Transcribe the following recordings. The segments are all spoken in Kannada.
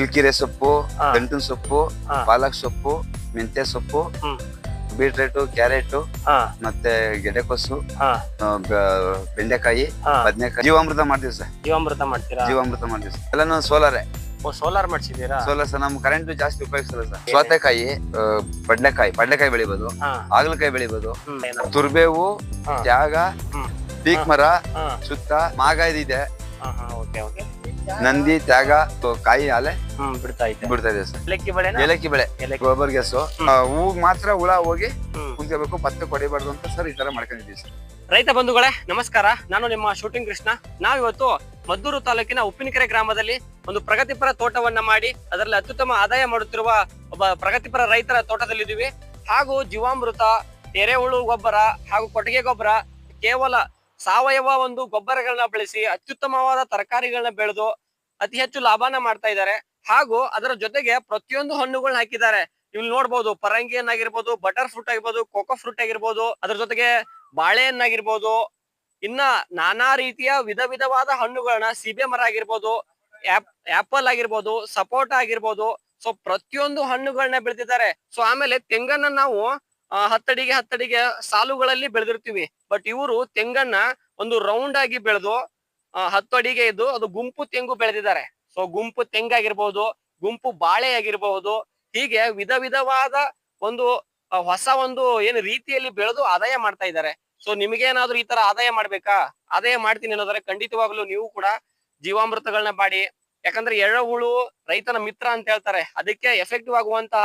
ಕಿಲ್ಕಿರೆ ಸೊಪ್ಪು ಗಂಟಿನ ಸೊಪ್ಪು ಪಾಲಕ್ ಸೊಪ್ಪು ಮೆಂತ್ಯ ಸೊಪ್ಪು. ಬೀಟ್ರೇಟು ಕ್ಯಾರೆಟ್ ಮತ್ತೆ ಗೆಡ್ಡೆಕೋಸು ಬೆಂಡೆಕಾಯಿ ಬದನೆಕಾಯಿ. ಜೀವಾಮೃತ ಮಾಡ್ತೀವಿ ಸರ್. ಜೀವಾಮೃತ ಮಾಡ್ತೀರಾ? ಜೀವಾಮೃತ ಮಾಡ್ತೀವಿ ಸರ್. ಎಲ್ಲಾನು ಸೋಲಾರೆ. ಸೋಲಾರ್ ಮಾಡ್ತಿದೀರಾ ಸೋಲಾರ್ ಸರ್ ನಮ್ ಕರೆಂಟ್ ಜಾಸ್ತಿ ಉಪಯೋಗಿಸಲ್ಲ ಸರ್. ಸೌತೆಕಾಯಿ ಬಡ್ಲೆಕಾಯಿ ಬಡ್ಲೆಕಾಯಿ ಬೆಳಿಬೋದು. ಹಾ. ಹಾಗಲಕಾಯಿ ಬೆಳಿಬೋದು. ತುರ್ಬೇವು. ತ್ಯಾಗ. ಪೀಕ್ ಮರ ಸುತ್ತ ಮಾಗ ಇದೆ ಹಾ ಹಾ ಓಕೆ ಓಕೆ. ನಂದಿ ತ್ಯಾಗ ತು- ಕಾಯಿ ಆಲೆ ಹ್ಮ್ ಬಿಡ್ತಾ ಇದೆ. ಸರ್. ಏಲಕ್ಕಿ ಬೆಳೆನ? ಏಲಕ್ಕಿ ಬೆಳೆ ಏಲಕ್ಕಿ. ಗೊಬ್ಬರ ಗ್ಯಾಸು. ಹೂಗ್ ಮಾತ್ರ ಹುಳ ಹೋಗಿ ಹ್ಮ್. ಪತ್ತೆ ಭತ್ತ ಕೊಡಿಬಾರ್ದು ಅಂತ ಸರ್ ಈ ತರ ಮಾಡ್ಕೊಂಡಿದ್ದೀವಿ ಸರ್. ರೈತ ಬಂಧುಗಳೇ ನಮಸ್ಕಾರ. ನಾನು ನಿಮ್ಮ ಶೂಟಿಂಗ್ ಕೃಷ್ಣ. ನಾವಿವತ್ತು ಮದ್ದೂರು ತಾಲೂಕಿನ ಉಪ್ಪಿನಕೆರೆ ಗ್ರಾಮದಲ್ಲಿ ಒಂದು ಪ್ರಗತಿಪರ ತೋಟವನ್ನ ಮಾಡಿ ಅದರಲ್ಲಿ ಅತ್ಯುತ್ತಮ ಆದಾಯ ಮಾಡುತ್ತಿರುವ ಒಬ್ಬ ಪ್ರಗತಿಪರ ರೈತರ ತೋಟದಲ್ಲಿದ್ದೀವಿ. ಹಾಗೂ ಜೀವಾಮೃತ ಎರೆಹುಳು ಗೊಬ್ಬರ ಹಾಗೂ ಕೊಟ್ಟಿಗೆ ಗೊಬ್ಬರ ಕೇವಲ ಸಾವಯವ ಒಂದು ಗೊಬ್ಬರಗಳನ್ನ ಬಳಸಿ ಅತ್ಯುತ್ತಮವಾದ ತರಕಾರಿಗಳನ್ನ ಬೆಳೆದು ಅತಿ ಹೆಚ್ಚು ಲಾಭನ ಮಾಡ್ತಾ ಇದ್ದಾರೆ. ಹಾಗೂ ಅದರ ಜೊತೆಗೆ ಪ್ರತಿಯೊಂದು ಹಣ್ಣುಗಳನ್ನ ಹಾಕಿದ್ದಾರೆ. ಇಲ್ಲಿ ನೋಡ್ಬೋದು ಪರಂಗಿ ಹಣ್ಣಾಗಿರ್ಬೋದು ಬಟರ್ ಫ್ರೂಟ್ ಆಗಿರ್ಬೋದು ಕೋಕೋ ಫ್ರೂಟ್ ಆಗಿರ್ಬೋದು, ಅದ್ರ ಜೊತೆಗೆ ಬಾಳೆಹಣ್ಣಾಗಿರ್ಬೋದು, ಇನ್ನ ನಾನಾ ರೀತಿಯ ವಿಧ ವಿಧವಾದ ಹಣ್ಣುಗಳನ್ನ ಸೀಬೆ ಮರ ಆಗಿರ್ಬೋದು ಆಪಲ್ ಆಗಿರ್ಬೋದು, ಸಪೋಟ ಆಗಿರ್ಬೋದು ಸೊ ಪ್ರತಿಯೊಂದು ಹಣ್ಣುಗಳನ್ನ ಬೆಳೆದಿದ್ದಾರೆ. ಸೊ ಆಮೇಲೆ ತೆಂಗನ್ನ ನಾವು ಹತ್ತಡಿಗೆ ಹತ್ತಡಿಗೆ ಸಾಲುಗಳಲ್ಲಿ ಬೆಳೆದಿರ್ತೀವಿ. ಬಟ್ ಇವರು ತೆಂಗನ್ನ ಒಂದು ರೌಂಡ್ ಆಗಿ ಬೆಳೆದು ಹತ್ತು ಅಡಿಗೆ ಇದ್ದು ಅದು ಗುಂಪು ತೆಂಗು ಬೆಳೆದಿದ್ದಾರೆ. ಸೊ ಗುಂಪು ತೆಂಗಾಗಿರ್ಬಹುದು ಗುಂಪು ಬಾಳೆ ಆಗಿರ್ಬಹುದು ಹೀಗೆ ವಿಧ ವಿಧವಾದ ಒಂದು ಹೊಸ ಒಂದು ಏನು ರೀತಿಯಲ್ಲಿ ಬೆಳೆದು ಆದಾಯ ಮಾಡ್ತಾ ಇದ್ದಾರೆ. ಸೊ ನಿಮಗೇನಾದ್ರೂ ಈ ತರ ಆದಾಯ ಮಾಡ್ಬೇಕಾ? ಆದಾಯ ಮಾಡ್ತೀನಿ ಅನ್ನೋದ್ರೆ ಖಂಡಿತವಾಗ್ಲೂ ನೀವು ಕೂಡ ಜೀವಾಮೃತಗಳನ್ನ ಮಾಡಿ. ಯಾಕಂದ್ರೆ ಎರೆಹುಳು ರೈತನ ಮಿತ್ರ ಅಂತ ಹೇಳ್ತಾರೆ. ಅದಕ್ಕೆ ಎಫೆಕ್ಟಿವ್ ಆಗುವಂತಹ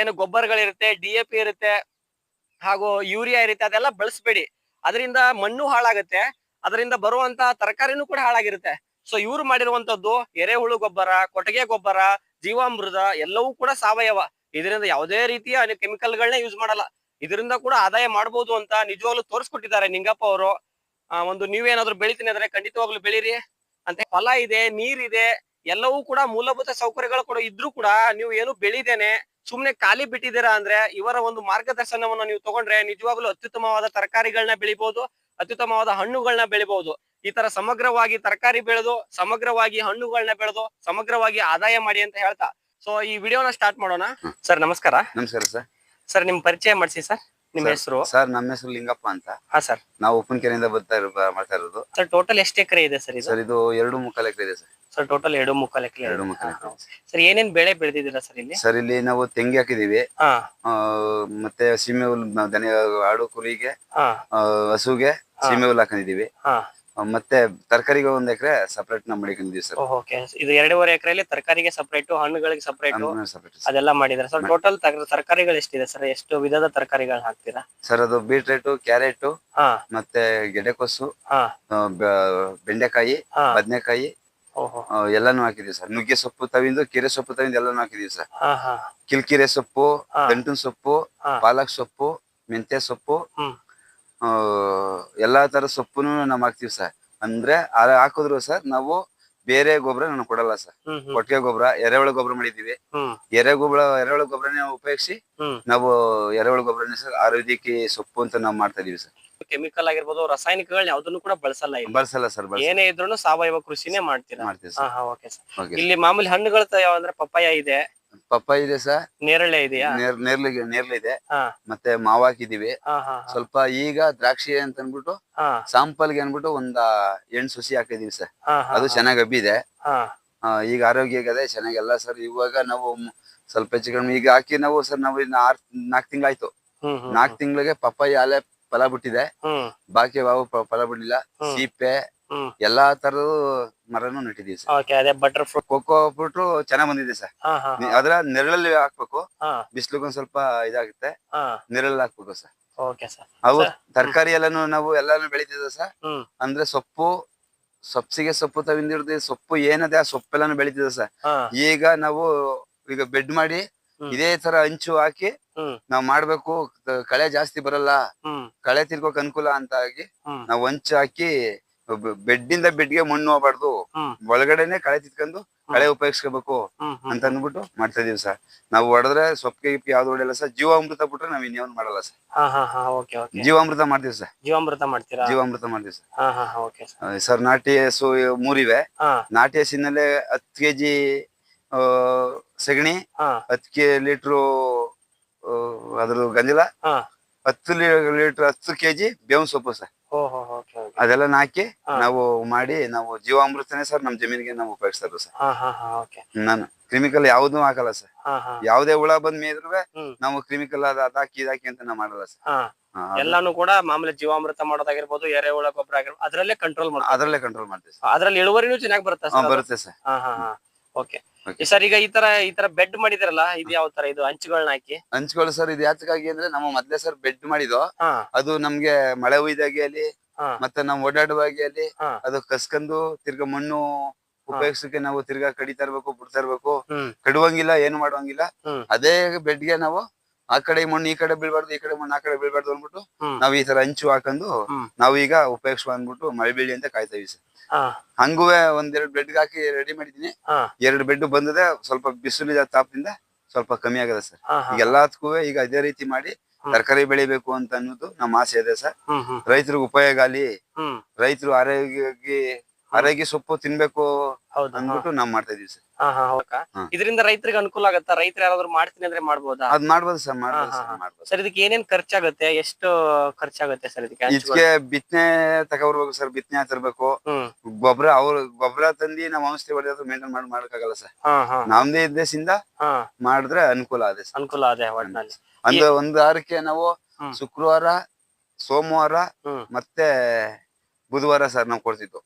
ಏನು ಗೊಬ್ಬರಗಳಿರುತ್ತೆ ಡಿ ಎ ಇರುತ್ತೆ ಹಾಗೂ ಯೂರಿಯಾ ಇರುತ್ತೆ, ಅದೆಲ್ಲ ಬಳಸಬೇಡಿ. ಅದರಿಂದ ಮಣ್ಣು ಹಾಳಾಗುತ್ತೆ, ಅದರಿಂದ ಬರುವಂತಹ ತರಕಾರಿನೂ ಕೂಡ ಹಾಳಾಗಿರುತ್ತೆ. ಸೊ ಇವ್ರು ಮಾಡಿರುವಂತದ್ದು ಎರೆಹುಳು ಗೊಬ್ಬರ, ಕೊಟ್ಟಿಗೆ ಗೊಬ್ಬರ, ಜೀವಾಮೃತ ಎಲ್ಲವೂ ಕೂಡ ಸಾವಯವ. ಇದರಿಂದ ಯಾವುದೇ ರೀತಿಯ ಕೆಮಿಕಲ್ಗಳನ್ನ ಯೂಸ್ ಮಾಡಲ್ಲ. ಇದರಿಂದ ಕೂಡ ಆದಾಯ ಮಾಡಬಹುದು ಅಂತ ನಿಜವಾಗ್ಲೂ ತೋರಿಸ್ಕೊಟ್ಟಿದ್ದಾರೆ ನಿಂಗಪ್ಪ ಅವರು. ಒಂದು ನೀವೇನಾದ್ರೂ ಬೆಳಿತೀನಿ ಅಂದ್ರೆ ಖಂಡಿತವಾಗ್ಲೂ ಬೆಳೀರಿ. ಅಂತ ಫಲ ಇದೆ, ನೀರಿದೆ, ಎಲ್ಲವೂ ಕೂಡ ಮೂಲಭೂತ ಸೌಕರ್ಯಗಳು ಕೂಡ ಇದ್ರೂ ಕೂಡ ನೀವು ಏನು ಬೆಳಿದೇನೆ ಸುಮ್ನೆ ಖಾಲಿ ಬಿಟ್ಟಿದ್ದೀರಾ ಅಂದ್ರೆ ಇವರ ಒಂದು ಮಾರ್ಗದರ್ಶನವನ್ನ ನೀವು ತಗೊಂಡ್ರೆ ನಿಜವಾಗ್ಲೂ ಅತ್ಯುತ್ತಮವಾದ ತರಕಾರಿಗಳನ್ನ ಬೆಳಿಬಹುದು ಅತ್ಯುತ್ತಮವಾದ ಹಣ್ಣುಗಳನ್ನ ಬೆಳಿಬಹುದು ಈ ತರ ಸಮಗ್ರವಾಗಿ ತರಕಾರಿ ಬೆಳೆದು ಸಮಗ್ರವಾಗಿ ಹಣ್ಣುಗಳನ್ನ ಬೆಳೆದು ಸಮಗ್ರವಾಗಿ ಆದಾಯ ಮಾಡಿ ಅಂತ ಹೇಳ್ತಾ. ಸೊ ಈ ವಿಡಿಯೋನ ಸ್ಟಾರ್ಟ್ ಮಾಡೋಣ. ಸರ್ ನಮಸ್ಕಾರ. ನಮಸ್ಕಾರ ಸರ್. ಸರ್ ನಿಮ್ ಪರಿಚಯ ಮಾಡಿಸಿ ಸರ್. ನಿಮ್ಮ ಹೆಸರು? ಸರ್ ನಮ್ಮ ಹೆಸರು ಲಿಂಗಪ್ಪ ಅಂತ. ಹಾ ಸರ್ ನಾವು ಉಪ್ಪಿನಕೆರೆಯಿಂದ ಬರ್ತಾ ಇರೋ ಮಾಡ್ತಾ ಇರೋದು. ಸರ್ ಟೋಟಲ್ ಎಷ್ಟು ಎಕರೆ ಇದೆ ಸರ್ ಇದು? ಸರ್ ಇದು ಎರಡು ಮುಕ್ಕಾಲು ಎಕರೆ ಇದೆ ಸರ್ ಸರ್ ಟೋಟಲ್ ಎರಡು ಮುಕ್ಕಾಲು ಎಕರೆ ಎರಡು ಮುಕ್ಕಾಲು ಎಕರೆ ಸರ್ ಏನೇನ್ ಬೆಳೆ ಬೆಳೆದಿದ್ದೀರಾ ಸರ್ ಇಲ್ಲಿ? ಸರ್ ಇಲ್ಲಿ ನಾವು ತೆಂಗಿ ಹಾಕಿದೀವಿ ಹಾ. ಆ, ಮತ್ತೆ ಸೀಮೆ ಹುಲ್ ನಾವು ದನ ಆಡು ಕುರಿಗೆ ಹಾ. ಆ, ಹಸುಗೆ ಸೀಮೆ ಹುಲ್ ಹಾಕೊಂಡಿದೀವಿ ಹಾ. ಆ, ಮತ್ತೆ ತರಕಾರಿಗೆ ಒಂದ್ ಎಕರೆ ಸಪರೇಟ್ ನಾವು ಮಾಡಿಕೊಂಡಿದ್ವಿ ಸರ್ ಓಕೆ ಇದು ಎರಡೂವರೆ ಎಕರೆಯಲ್ಲಿ ತರಕಾರಿಗೆ ಸಪರೇಟ್ ಹಣ್ಣುಗಳಿಗೆ ಸಪರೇಟ್ ಸಪರೇಟ್ ಅದೆಲ್ಲ ಮಾಡಿದ್ರೆ ಸರ್ ಟೋಟಲ್ ತರಕಾರಿಗಳು ಎಷ್ಟಿದೆ ಸರ್ ಎಷ್ಟು ವಿಧದ ತರಕಾರಿಗಳು ಹಾಕ್ತೀರಾ? ಸರ್ ಅದು ಬೀಟ್ರೇಟು ಕ್ಯಾರೆಟ್ ಹಾ. ಮತ್ತೆ ಗೆಡೆಕೋಸು ಹಾ. ಆ, ಬ- ಬೆಂಡೆಕಾಯಿ ಹಾ. ಬದನೆಕಾಯಿ ಎಲ್ಲಾನು ಹಾಕಿದೀವಿ ಸರ್. ನುಗ್ಗೆ ಸೊಪ್ಪು ತವಿಂದು ಕೆರೆ ಸೊಪ್ಪು ತವಿಂದು ಎಲ್ಲಾನು ಹಾಕಿದೀವಿ ಸರ್. ಕಿಲ್ಕಿರೆ ಸೊಪ್ಪು ಗಂಟಿನ ಸೊಪ್ಪು ಪಾಲಕ್ ಸೊಪ್ಪು ಮೆಂತ್ಯ ಸೊಪ್ಪು ಎಲ್ಲಾ ತರ ಸೊಪ್ಪುನು ನಾವು ಹಾಕ್ತಿವಿ ಸರ್. ಅಂದ್ರೆ ಹಾಕಿದ್ರು ಸರ್ ನಾವು ಬೇರೆ ಗೊಬ್ಬರ ನಾನು ಕೊಡಲ್ಲ ಸರ್. ಕೊಟ್ಟಿಗೆ ಗೊಬ್ಬರ ಎರೆಹುಳ ಗೊಬ್ಬರ ಮಾಡಿದೀವಿ ಎರೆ ಗೊಬ್ಬರ ಎರೆಹುಳ ಗೊಬ್ಬರನೇ ಉಪಯೋಗಿಸಿ ನಾವು ಎರೆಹುಳ ಗೊಬ್ಬರನೇ ಸರ್ ಆರೋಗ್ಯಕ್ಕೆ ಸೊಪ್ಪು ಅಂತ ನಾವು ಮಾಡ್ತಾ ಇದೀವಿ ಸರ್. ಕೆಮಿಕಲ್ ಆಗಿರ್ಬೋದು ರಾಸಾಯನಿಕಗಳನ್ನ ಯಾವ್ದನ್ನು ಕೂಡ ಬಳಸಲ್ಲ ಇಲ್ಲಿ. ಬಳಸಲ್ಲ ಸರ್ ಏನೇ ಇದ್ರು ಸಾವಯವ ಕೃಷಿನೇ ಮಾಡ್ತೀರಾ? ಮಾಡ್ತೀವಿ ಹಾ ಸರ್ ಹಾ ಓಕೆ ಸರ್ ಓಕೆ ಇಲ್ಲಿ ಮಾಮೂಲಿ ಹಣ್ಣುಗಳು ಯಾವಂದ್ರೆ ಪಪ್ಪಾಯ ಇದೆ. ಪಪ್ಪಾಯ ಇದೆ ಸರ್ ನೇರಳೆ ಇದೆಯಾ? ನೇರಳೆ ನೇರಳೆ ನೇರ್ಲೆ ಇದೆ. ಹಾ. ಮತ್ತೆ ಮಾವು ಹಾಕಿದೀವಿ ಹಾ ಹಾ ಹಾ. ಸ್ವಲ್ಪ ಈಗ ದ್ರಾಕ್ಷಿ ಅಂತ ಅನ್ಬಿಟ್ಟು ಸಾಂಪಲ್ಗೆ ಅನ್ಬಿಟ್ಟು ಒಂದ ಎಣ್ ಸುಸಿ ಹಾಕಿದೀವಿ ಸರ್ ಹಾ ಹಾ ಅದು ಚೆನ್ನಾಗಿ ಹಬ್ಬಿದೆ. ಹಾ. ಆ, ಈಗ ಆರೋಗ್ಯ ಆಗದೆ ಚೆನ್ನಾಗೆಲ್ಲ ಸರ್ ಇವಾಗ ನಾವು ಮ್- ಸ್ವಲ್ಪ ಹೆಚ್ಚು ಕಡಿಮೆ ಈಗ ಹಾಕಿ ನಾವು ಸರ್ ನಾವು ಇನ್ನು ಆರ್ ನಾಲ್ಕು ತಿಂಗಳಾಯ್ತು. ಹ್ಮ್ ಹ್ಮ್. ನಾಲ್ಕು ತಿಂಗಳಿಗೆ ಪಪ್ಪಾಯಿ ಆಲೆ ಫಲ ಬಿಟ್ಟಿದೆ. ಬಾಕಿ ಯಾವ ಫಲ ಬಿಡ್ಲಿಲ್ಲ. ಸೀಪೆ ಹ್ಮ್. ಎಲ್ಲಾ ತರದ ಮರನು ನೆಟ್ಟಿದೀವಿ ಸರ್. ಓಕೆ ಅದೇ ಬಟರ್ ಫ್ರೂಟ್ ಕೊಕ್ಕೋ ಫ್ರೂಟ್ ಚೆನ್ನಾಗ್ ಬಂದಿದೆ ಸರ್. ಹಾ ಹಾ ಹಾ. ಅದ್ರ ನೆರಳಲ್ಲಿ ಹಾಕ್ಬೇಕು. ಹಾ. ಬಿಸ್ಲಿಗೊಂದ್ ಸ್ವಲ್ಪ ಇದಾಗುತ್ತೆ. ಹಾ. ನೆರಳಲ್ಲಿ ಹಾಕ್ಬೇಕು ಸರ್. ಓಕೆ ಸರ್ ಅವು. ತರಕಾರಿ ಎಲ್ಲಾನು ನಾವು ಎಲ್ಲಾನು ಬೆಳಿತಿದ್ವಿ ಸರ್. ಹ್ಮ್. ಅಂದ್ರೆ ಸೊಪ್ಪು ಸೊಪ್ಸಿಗೆ ಸೊಪ್ಪು ತವಿಂದಿರ್ದು ಸೊಪ್ಪು ಏನದೆ ಆ ಸೊಪ್ಪೆಲ್ಲಾನು ಬೆಳಿತಿದ್ವಿ ಸರ್. ಹಾ. ಈಗ ನಾವು ಈಗ ಬೆಡ್ ಮಾಡಿ. ಇದೇ ತರ ಹಂಚು ಹಾಕಿ ನಾವ್ ಮಾಡ್ಬೇಕು. ಕಳೆ ಜಾಸ್ತಿ ಬರಲ್ಲ. ಕಳೆ ತಿರ್ಗೋಕ್ ಅನುಕೂಲ ಅಂತ ಆಗಿ ನಾವ್ ಹಂಚು ಹಾಕಿ ಬೆಡ್ ಇಂದ ಬೆಡ್ಗೆ ಮಣ್ಣು ಹೋಗ್ಬಾರ್ದು. ಒಳಗಡೆನೆ ಕಳೆ ತಿತ್ಕೊಂಡು ಕಳೆ ಉಪಯೋಗಿಸ್ಕೋಬೇಕು ಅಂತ ಅಂದ್ಬಿಟ್ಟು ಮಾಡ್ತಾ ಇದೀವಿ ಸರ್. ನಾವು ಹೊಡೆದ್ರೆ ಸೊಪ್ಪಿಗೆ ಗಿಪ್ಪಿ ಯಾವ್ದು ಹೊಡೆಯಲ್ಲ ಸರ್ ಜೀವಾಮೃತ ಬಿಟ್ರೆ ನಾವ್ ಇನ್ಯಾವ್ ಮಾಡಲ್ಲ ಸರ್. ಜೀವಾಮೃತ ಮಾಡ್ತೀವಿ ಸರ್. ಜೀವಾಮೃತ ಮಾಡ್ತೀರಾ? ಜೀವಾಮೃತ ಮಾಡ್ತೀವಿ ಸರ್. ಸರ್. ನಾಟಿ ಹಸು ಮೂರಿವೆ. ನಾಟಿ ಹಸಿನಲ್ಲೇ ಹತ್ತು ಕೆಜಿ ಆ, ಸಗಣಿ ಹಾ. ಹತ್ತು ಕೆ ಲೀಟ್ರು ಅದ್ರ ಗಂಜಲ ಹಾ. ಹತ್ತು ಲೀಟರ್ ಹತ್ತು ಕೆಜಿ ಬೇವಿನ ಸೊಪ್ಪು ಸರ್. ಓ ಓಕೆ ಓಕೆ. ಅದೆಲ್ಲ ಹಾಕಿ ನಾವು ಮಾಡಿ ನಾವು ಜೀವಾಮೃತನೇ ಸರ್ ನಮ್ಮ ಜಮೀನಿಗೆ ನಾವು ಉಪಯೋಗಿಸ್ತಾರೆ ಸರ್. ಹಾ ಹಾ ಹಾ ಓಕೆ. ನಾನು ಕ್ರಿಮಿಕಲ್ ಯಾವ್ದು ಹಾಕಲ್ಲ ಸರ್. ಹಾ ಹಾ. ಯಾವುದೇ ಹುಳ ಬಂದ್ ಮೇದ್ರು ಹ್ಮ್. ನಾವು ಕ್ರಿಮಿಕಲ್ ಅದ ಅದಾಕಿ ಇದಾಕಿ ಅಂತ ನಾವು ಮಾಡಲ್ಲ ಸರ್. ಹಾ. ಹಾ, ಎಲ್ಲಾನು ಕೂಡ ಮಾಮೂಲಿ ಜೀವಾಮೃತ ಮಾಡೋದಾಗಿರ್ಬೋದು ಎರೆಹುಳ ಗೊಬ್ಬರ ಆಗಿರ್ಬೋದು ಅದ್ರಲ್ಲೇ ಕಂಟ್ರೋಲ್ ಮಾಡ್ತಾರೆ ಅದ್ರಲ್ಲೇ ಕಂಟ್ರೋಲ್ ಮಾಡ್ತೀವಿ ಸರ್. ಅದ್ರಲ್ಲಿ ಇಳುವರಿನೂ ಚೆನ್ನಾಗಿ ಬರುತ್ತೆ ಹಾ, ಸರ್ ಬರುತ್ತೆ ಸರ್. ಹಾ ಹಾ ಹಾ. ಓಕೆ. ಸರ್ ಈಗ ಈ ತರ ಈ ತರ ಬೆಡ್ ಮಾಡಿದಿರಲ್ಲ ಇದು ಯಾವ ತರ ಇದು? ಹಂಚುಗಳನ್ನ ಹಾಕಿ? ಹಂಚುಗಳು ಸರ್ ಇದು ಯಾತಕ್ಕಾಗಿ ಅಂದ್ರೆ ನಮ್ಮ ಮೊದ್ಲೇ ಸರ್ ಬೆಡ್ ಮಾಡಿದ್ದು. ಹಾ. ಅದು ನಮ್ಗೆ ಮಳೆ ಹುಯ್ದಾಗೆ ಅಲ್ಲಿ ಮತ್ತೆ ನಾವು ಓಡಾಡುವಾಗಿ ಅಲ್ಲಿ ಹಾ. ಅದು ಕಸ್ಕೊಂಡು ತಿರ್ಗಾ ಮಣ್ಣು ಉಪಯೋಗಿಸಕ್ಕೆ ನಾವು ತಿರ್ಗಾ ಕಡಿತಾ ಇರ್ಬೇಕು ಬಿಡ್ತಾ ಇರ್ಬೇಕು ಕಡುವಂಗಿಲ್ಲ ಏನು ಮಾಡುವಂಗಿಲ್ಲ. ಅದೇ ಬೆಡ್ಗೆ ನಾವು ಆ ಕಡೆ ಮಣ್ಣು ಈ ಕಡೆ ಬೀಳ್ಬಾರ್ದು ಈ ಕಡೆ ಮಣ್ಣು ಆ ಕಡೆ ಬೀಳ್ಬಾರ್ದು ಅಂದ್ಬಿಟ್ಟು ನಾವ್ ಈ ತರ ಹಂಚು ಹಾಕೊಂಡು ನಾವೀಗ ನಾವು ಈಗ ಉಪಯೋಗಿಸುವ ಅಂದ್ಬಿಟ್ಟು ಮಳೆ ಬೀಳಿ ಅಂತ ಕಾಯ್ತಾ ಇದೀವಿ ಸರ್. ಹಂಗುವೆ ಒಂದೆರಡು ಬೆಡ್ ಹಾಕಿ ರೆಡಿ ಮಾಡಿದೀನಿ ಎರಡು ಬೆಡ್ ಬಂದದೆ ಸ್ವಲ್ಪ ಬಿಸಿಲಿನ ತಾಪದಿಂದ ಸ್ವಲ್ಪ ಕಮ್ಮಿ ಆಗದೆ ಸರ್. ಈಗ ಎಲ್ಲದಕ್ಕೂ ಈಗ ಅದೇ ರೀತಿ ಮಾಡಿ ತರಕಾರಿ ಬೆಳಿಬೇಕು ಅಂತ ಅನ್ನೋದು ನಮ್ಮ ಆಸೆ ಇದೆ ಸರ್. ರೈತರಿಗೆ ಉಪಯೋಗ ಆಗಲಿ ರೈತರು ಆರೋಗ್ಯಕ್ಕೆ ಆರೋಗ್ಯ ಸೊಪ್ಪು ತಿನ್ಬೇಕು ಹೌದು ಅಂದ್ಬಿಟ್ಟು ನಾವ್ ಮಾಡ್ತಾ ಇದೀವಿ ಸರ್. ಇದರಿಂದ ರೈತರಿಗೆ ಅನುಕೂಲ ಆಗತ್ತಾ? ರೈತರು ಯಾರಾದ್ರೂ ಮಾಡ್ತೀನಿ ಅಂದ್ರೆ ಮಾಡ್ಬೋದಾ? ಅದ್ ಮಾಡ್ಬೋದು ಸರ್ ಮಾಡ್ಬೋದು ಸರ್. ಮಾಡ್ಬೋದು. ಸರ್ ಇದಕ್ಕೆ ಏನೇನ್ ಖರ್ಚಾಗುತ್ತೆ? ಎಷ್ಟು ಖರ್ಚಾಗುತ್ತೆ ಸರ್ ಇದಕ್ಕೆ? ಇದಕ್ಕೆ ಬಿತ್ತನೆ ತಗೋಬರ್ಬೇಕು ಸರ್ ಬಿತ್ತನೆ ತರ್ಬೇಕು ಗೊಬ್ಬರ ಅವ್ರ ಗೊಬ್ಬರ ತಂದಿ ನಾವು ಔಷಧಿ ಹೊಡೆದ್ರು ಮೇಂಟೈನ್ ಮಾಡಿ ಮಾಡಕ್ಕಾಗಲ್ಲ ಸರ್. ನಮ್ದೇ ಇದ್ದೇಸಿಂದ ಮಾಡಿದ್ರೆ ಅನುಕೂಲ ಅದೇ ಅನುಕೂಲ ಅದೇ ಅಂದ್ರೆ ಒಂದು ಒಂದು ವಾರಕ್ಕೆ ನಾವು ಶುಕ್ರವಾರ ಸೋಮವಾರ ಮತ್ತೆ ಬುಧವಾರ ಸರ್ ನಾವು ಕೊಡ್ತಿದ್ದು.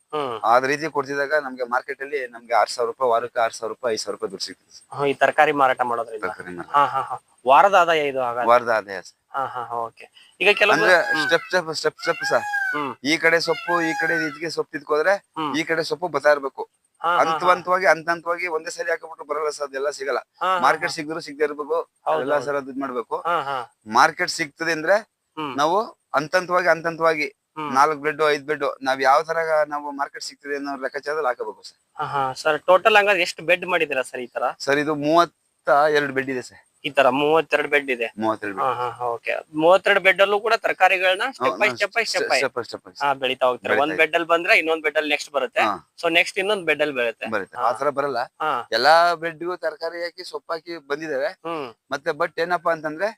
ಆ ರೀತಿ ಕೊಡ್ತಿದ್ದಾಗ ನಮ್ಗೆ ಮಾರ್ಕೆಟ್ ಅಲ್ಲಿ ನಮ್ಗೆ ಆರ್ ಸಾವಿರ ರೂಪಾಯಿ ವಾರಕ್ಕೆ ಆರ್ ಸಾವಿರ ರೂಪಾಯಿ ಐದ್ ಸಾವಿರ ರೂಪಾಯಿ ದುಡ್ಡು ಸಿಗ್ತದೆ ಹ್ಮ್, ಈ ತರಕಾರಿ ಮಾರಾಟ ಮಾಡೋದ್ರಿಂದ. ತರಕಾರಿ ಮಾರ್ಕೆಟ್. ಹಾ ಹಾ ಹಾ. ವಾರದ ಆದಾಯ ಇದು ಹಾಗಾದ್ರೆ? ವಾರದ ಆದಾಯ ಸರ್. ಹಾ ಹಾ ಓಕೆ. ಈಗ ಕೆಲವು ಅಂದ್ರೆ step step step step sir. ಹ್ಮ್. ಈ ಕಡೆ ಸೊಪ್ಪು ಈ ಕಡೆ ಇದಕ್ಕೆ ಸೊಪ್ಪು ಇದ್ಕೋದ್ರೆ ಹ್ಮ್. ಈ ಕಡೆ ಸೊಪ್ಪು ಬರ್ತಾ ಇರ್ಬೇಕು. ಹಾ, ಹಾ, ಹಂತ ಹಂತವಾಗಿ ಹಂತ ಹಂತವಾಗಿ ಒಂದೇ ಸರಿ ಹಾಕಬಿಟ್ಟು ಬರಲ್ಲ ಸರ್ ಅದೆಲ್ಲ ಸಿಗಲ್ಲ. ಹಾ, ಹಾ, ಮಾರ್ಕೆಟ್ ಸಿಗದ್ರು ಸಿಗದೆ ಇರ್ಬೇಕು. ಹೌದು, ಎಲ್ಲ ಹೌದು. ಸರ್ ಅದ್ ಮಾಡ್ಬೇಕು ಹಾ ಹಾ. ಮಾರ್ಕೆಟ್ ಸಿಗ್ತದೆ ಅಂದ್ರೆ ಹ್ಮ್. ನಾವು ಹಂತ ಹಂತವಾಗಿ ಹಂತ ಹಂತವಾಗಿ ಹ್ಮ್. ನಾಲ್ಕು ಬೆಡ್ ಐದ್ ಬೆಡ್ ನಾವ್ ಯಾವ ತರ ನಾವು ಮಾರ್ಕೆಟ್ ಸಿಗ್ತದೆ ಅನ್ನೋ ಲೆಕ್ಕಾಚಾರದಲ್ಲಿ ಹಾಕಬೇಕು ಸರ್. ಸರ್ ಟೋಟಲ್ ಹಂಗಾದ್ರೆ ಎಷ್ಟು ಬೆಡ್ ಮಾಡಿದಿರಾ ಸರ್ ಈ ತರ? ಸರ್ ಇದು ಮೂವತ್ತ ಎರಡು ಬೆಡ್ ಇದೆ ಸರ್. ಈ ತರ ಮೂವತ್ತೆರಡು ಬೆಡ್ ಇದೆ. ಮೂವತ್ತೆರಡು ಓಕೆ ಮೂವತ್ತೆರಡು ಬೆಡ್ ಅಲ್ಲೂ ಕೂಡ ತರಕಾರಿಗಳನ್ನ step by step by step by ಹಾ ಬೆಳಿತಾ ಹೋಗ್ತಾರೆ. ಒಂದ್ ಬೆಡ್ ಅಲ್ಲಿ ಬಂದ್ರೆ ಇನ್ನೊಂದ್ ಬೆಡ್ ಅಲ್ಲಿ ನೆಕ್ಸ್ಟ್ ಬರುತ್ತೆ. ಸೊ ನೆಕ್ಸ್ಟ್ ಇನ್ನೊಂದ್ ಬೆಡ್ ಅಲ್ಲಿ ಬರುತ್ತೆ. ಆತರ ಬರಲ್ಲ. ಎಲ್ಲಾ ಬೆಡ್ಗೂ ತರಕಾರಿ ಹಾಕಿ ಸೊಪ್ಪಾಕಿ ಹಾಕಿ ಬಂದಿದ್ದೇವೆ ಮತ್ತೆ ಬಟ್ ಏನಪ್ಪಾ ಅಂತಂದ್ರೆ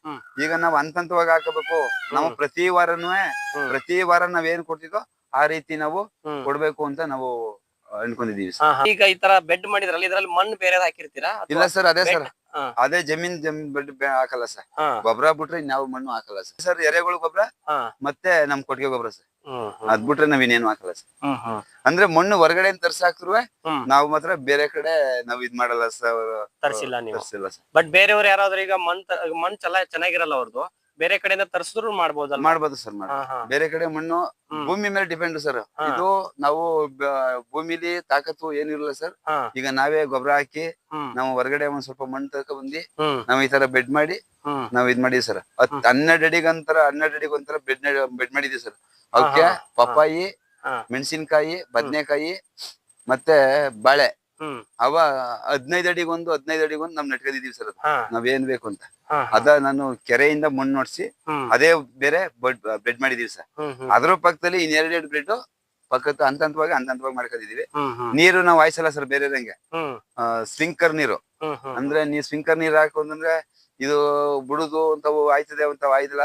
ಈಗ ನಾವ್ ಅಂತಂತವಾಗಿ ಹಾಕಬೇಕು. ನಾವು. ಪ್ರತಿ ವಾರನೂ. ಪ್ರತಿ ವಾರ ನಾವ್ ಏನ್ ಕೊಡ್ತಿದ್ವೋ ಆ ರೀತಿ ನಾವು ಕೊಡ್ಬೇಕು ಅಂತ ನಾವು ಅನ್ಕೊಂಡಿದೀವಿ. ಈಗ ಈ ತರ ಬೆಡ್ ಮಾಡಿದ್ರಲ್ಲ ಇದ್ರಲ್ಲಿ ಮಣ್ಣು ಬೇರೆ ಹಾಕಿರ್ತೀರಾ? ಇಲ್ಲ ಸರ್ ಅದೇ ಸರ್. ಅದೇ ಜಮೀನ್ ಜಮೀನ್ ಬಡ್ಡಿ ಹಾಕಲ್ಲ ಸರ್. ಗೊಬ್ಬರ ಬಿಟ್ರೆ ಇನ್ಯಾವ ಮಣ್ಣು ಹಾಕಲ್ಲ ಸರ್. ಸರ್ ಎರೆಗಳು ಗೊಬ್ಬರ ಮತ್ತೆ ನಮ್ ಕೊಟ್ಟಿಗೆ ಗೊಬ್ಬರ ಸರ್. ಅದ್ ಬಿಟ್ರೆ ನಾವ್ ಇನ್ನೇನು ಹಾಕಲ್ಲ ಸರ್. ಅಂದ್ರೆ ಮಣ್ಣು ಹೊರಗಡೆ ತರ್ಸ ಹ್ಮ್. ನಾವು ಮಾತ್ರ ಬೇರೆ ಕಡೆ ನಾವ್ ಇದ್ ಮಾಡಲ್ಲ ಸರ್. ತರ್ಸಿಲ್ಲ ನೀವು. ತರ್ಸಿಲ್ಲ ಸರ್. ಬಟ್ ಬೇರೆಯವ್ರು ಯಾರಾದ್ರೂ ಈಗ ಮಣ್ಣು ಮಣ್ ಚಲ ಚೆನ್ನಾಗಿರಲ್ಲ ಅವ್ರದ್ದು ಬೇರೆ ಕಡೆಯಿಂದ ತರಿಸಿದ್ರು ಮಾಡ್ಬೋದಲ್ಲ ಮಾಡ್ಬೋದು ಸರ್ ಬೇರೆ ಕಡೆ ಮಣ್ಣು ಭೂಮಿ ಮೇಲೆ ಡಿಪೆಂಡ್ ಸರ್ ಇದು ನಾವು ಬ- ಭೂಮಿಲಿ ತಾಕತ್ತು ಏನಿರಲ್ಲ ಸರ್ ಹಾ. ಈಗ ನಾವೇ ಗೊಬ್ಬರ ಹಾಕಿ ನಾವು ಹೊರಗಡೆ ಒಂದ್ ಸ್ವಲ್ಪ ಮಣ್ಣು ತಕ ಬಂದಿ ಹ್ಮ್. ನಾವ್ ಈ ತರ ಬೆಡ್ ಮಾಡಿ ಹ್ಮ್. ನಾವ್ ಇದ್ ಮಾಡಿದ್ವಿ ಸರ್ ಹನ್ನೆರಡು ಅಡಿಗೆ ಅಂತರ ಹನ್ನೆರಡು ಅಡಿಗೆ ಒಂಥರ ಬೆಡ್ ಬೆಡ್ ಮಾಡಿದೀವಿ ಸರ್ ಅವಕ್ಕೆ. ಪಪ್ಪಾಯಿ ಹಾ. ಮೆಣಸಿನ್ಕಾಯಿ ಬದ್ನೆಕಾಯಿ ಮತ್ತೆ ಬಾಳೆ. ಅವ ಹದಿನೈದು ಅಡಿಗೊಂದು ಹದಿನೈದು ಅಡಿಗೊಂದು ನಾವ್ ನೆಟ್ಕೊಂಡಿದೀವಿ ಸರ್ ನಾವ್ ಏನ್ ಬೇಕು ಅಂತ. ಅದ ನಾನು ಕೆರೆಯಿಂದ ಮಣ್ಣು ನೋಡ್ಸಿ ಅದೇ ಬೇರೆ ಬೆಡ್ ಮಾಡಿದೀವಿ ಸರ್ ಅದ್ರ ಪಕ್ಕದಲ್ಲಿ ಇನ್ನೆರಡೆರಡು ಬ್ರೆಡ್ ಪಕ್ಕದ ಹಂತ ಹಂತವಾಗಿ ಹಂತ ಹಂತವಾಗಿ ಮಾಡ್ಕೊಂಡಿದೀವಿ ನೀರು ನಾವು ಹಾಯ್ಸಲ್ಲ ಸರ್ ಬೇರೆ ಹಂಗೆ ಸ್ವಿಂಕರ್ ನೀರು. ಅಂದ್ರೆ ನೀವು ಸ್ವಿಂಕರ್ ನೀರ್ ಹಾಕೊಂಡ್ರೆ ಇದು ಬಿಡುದು ಅಂತ ಆಯ್ತದೆ ಅಂತ ಆಯ್ತಲ್ಲ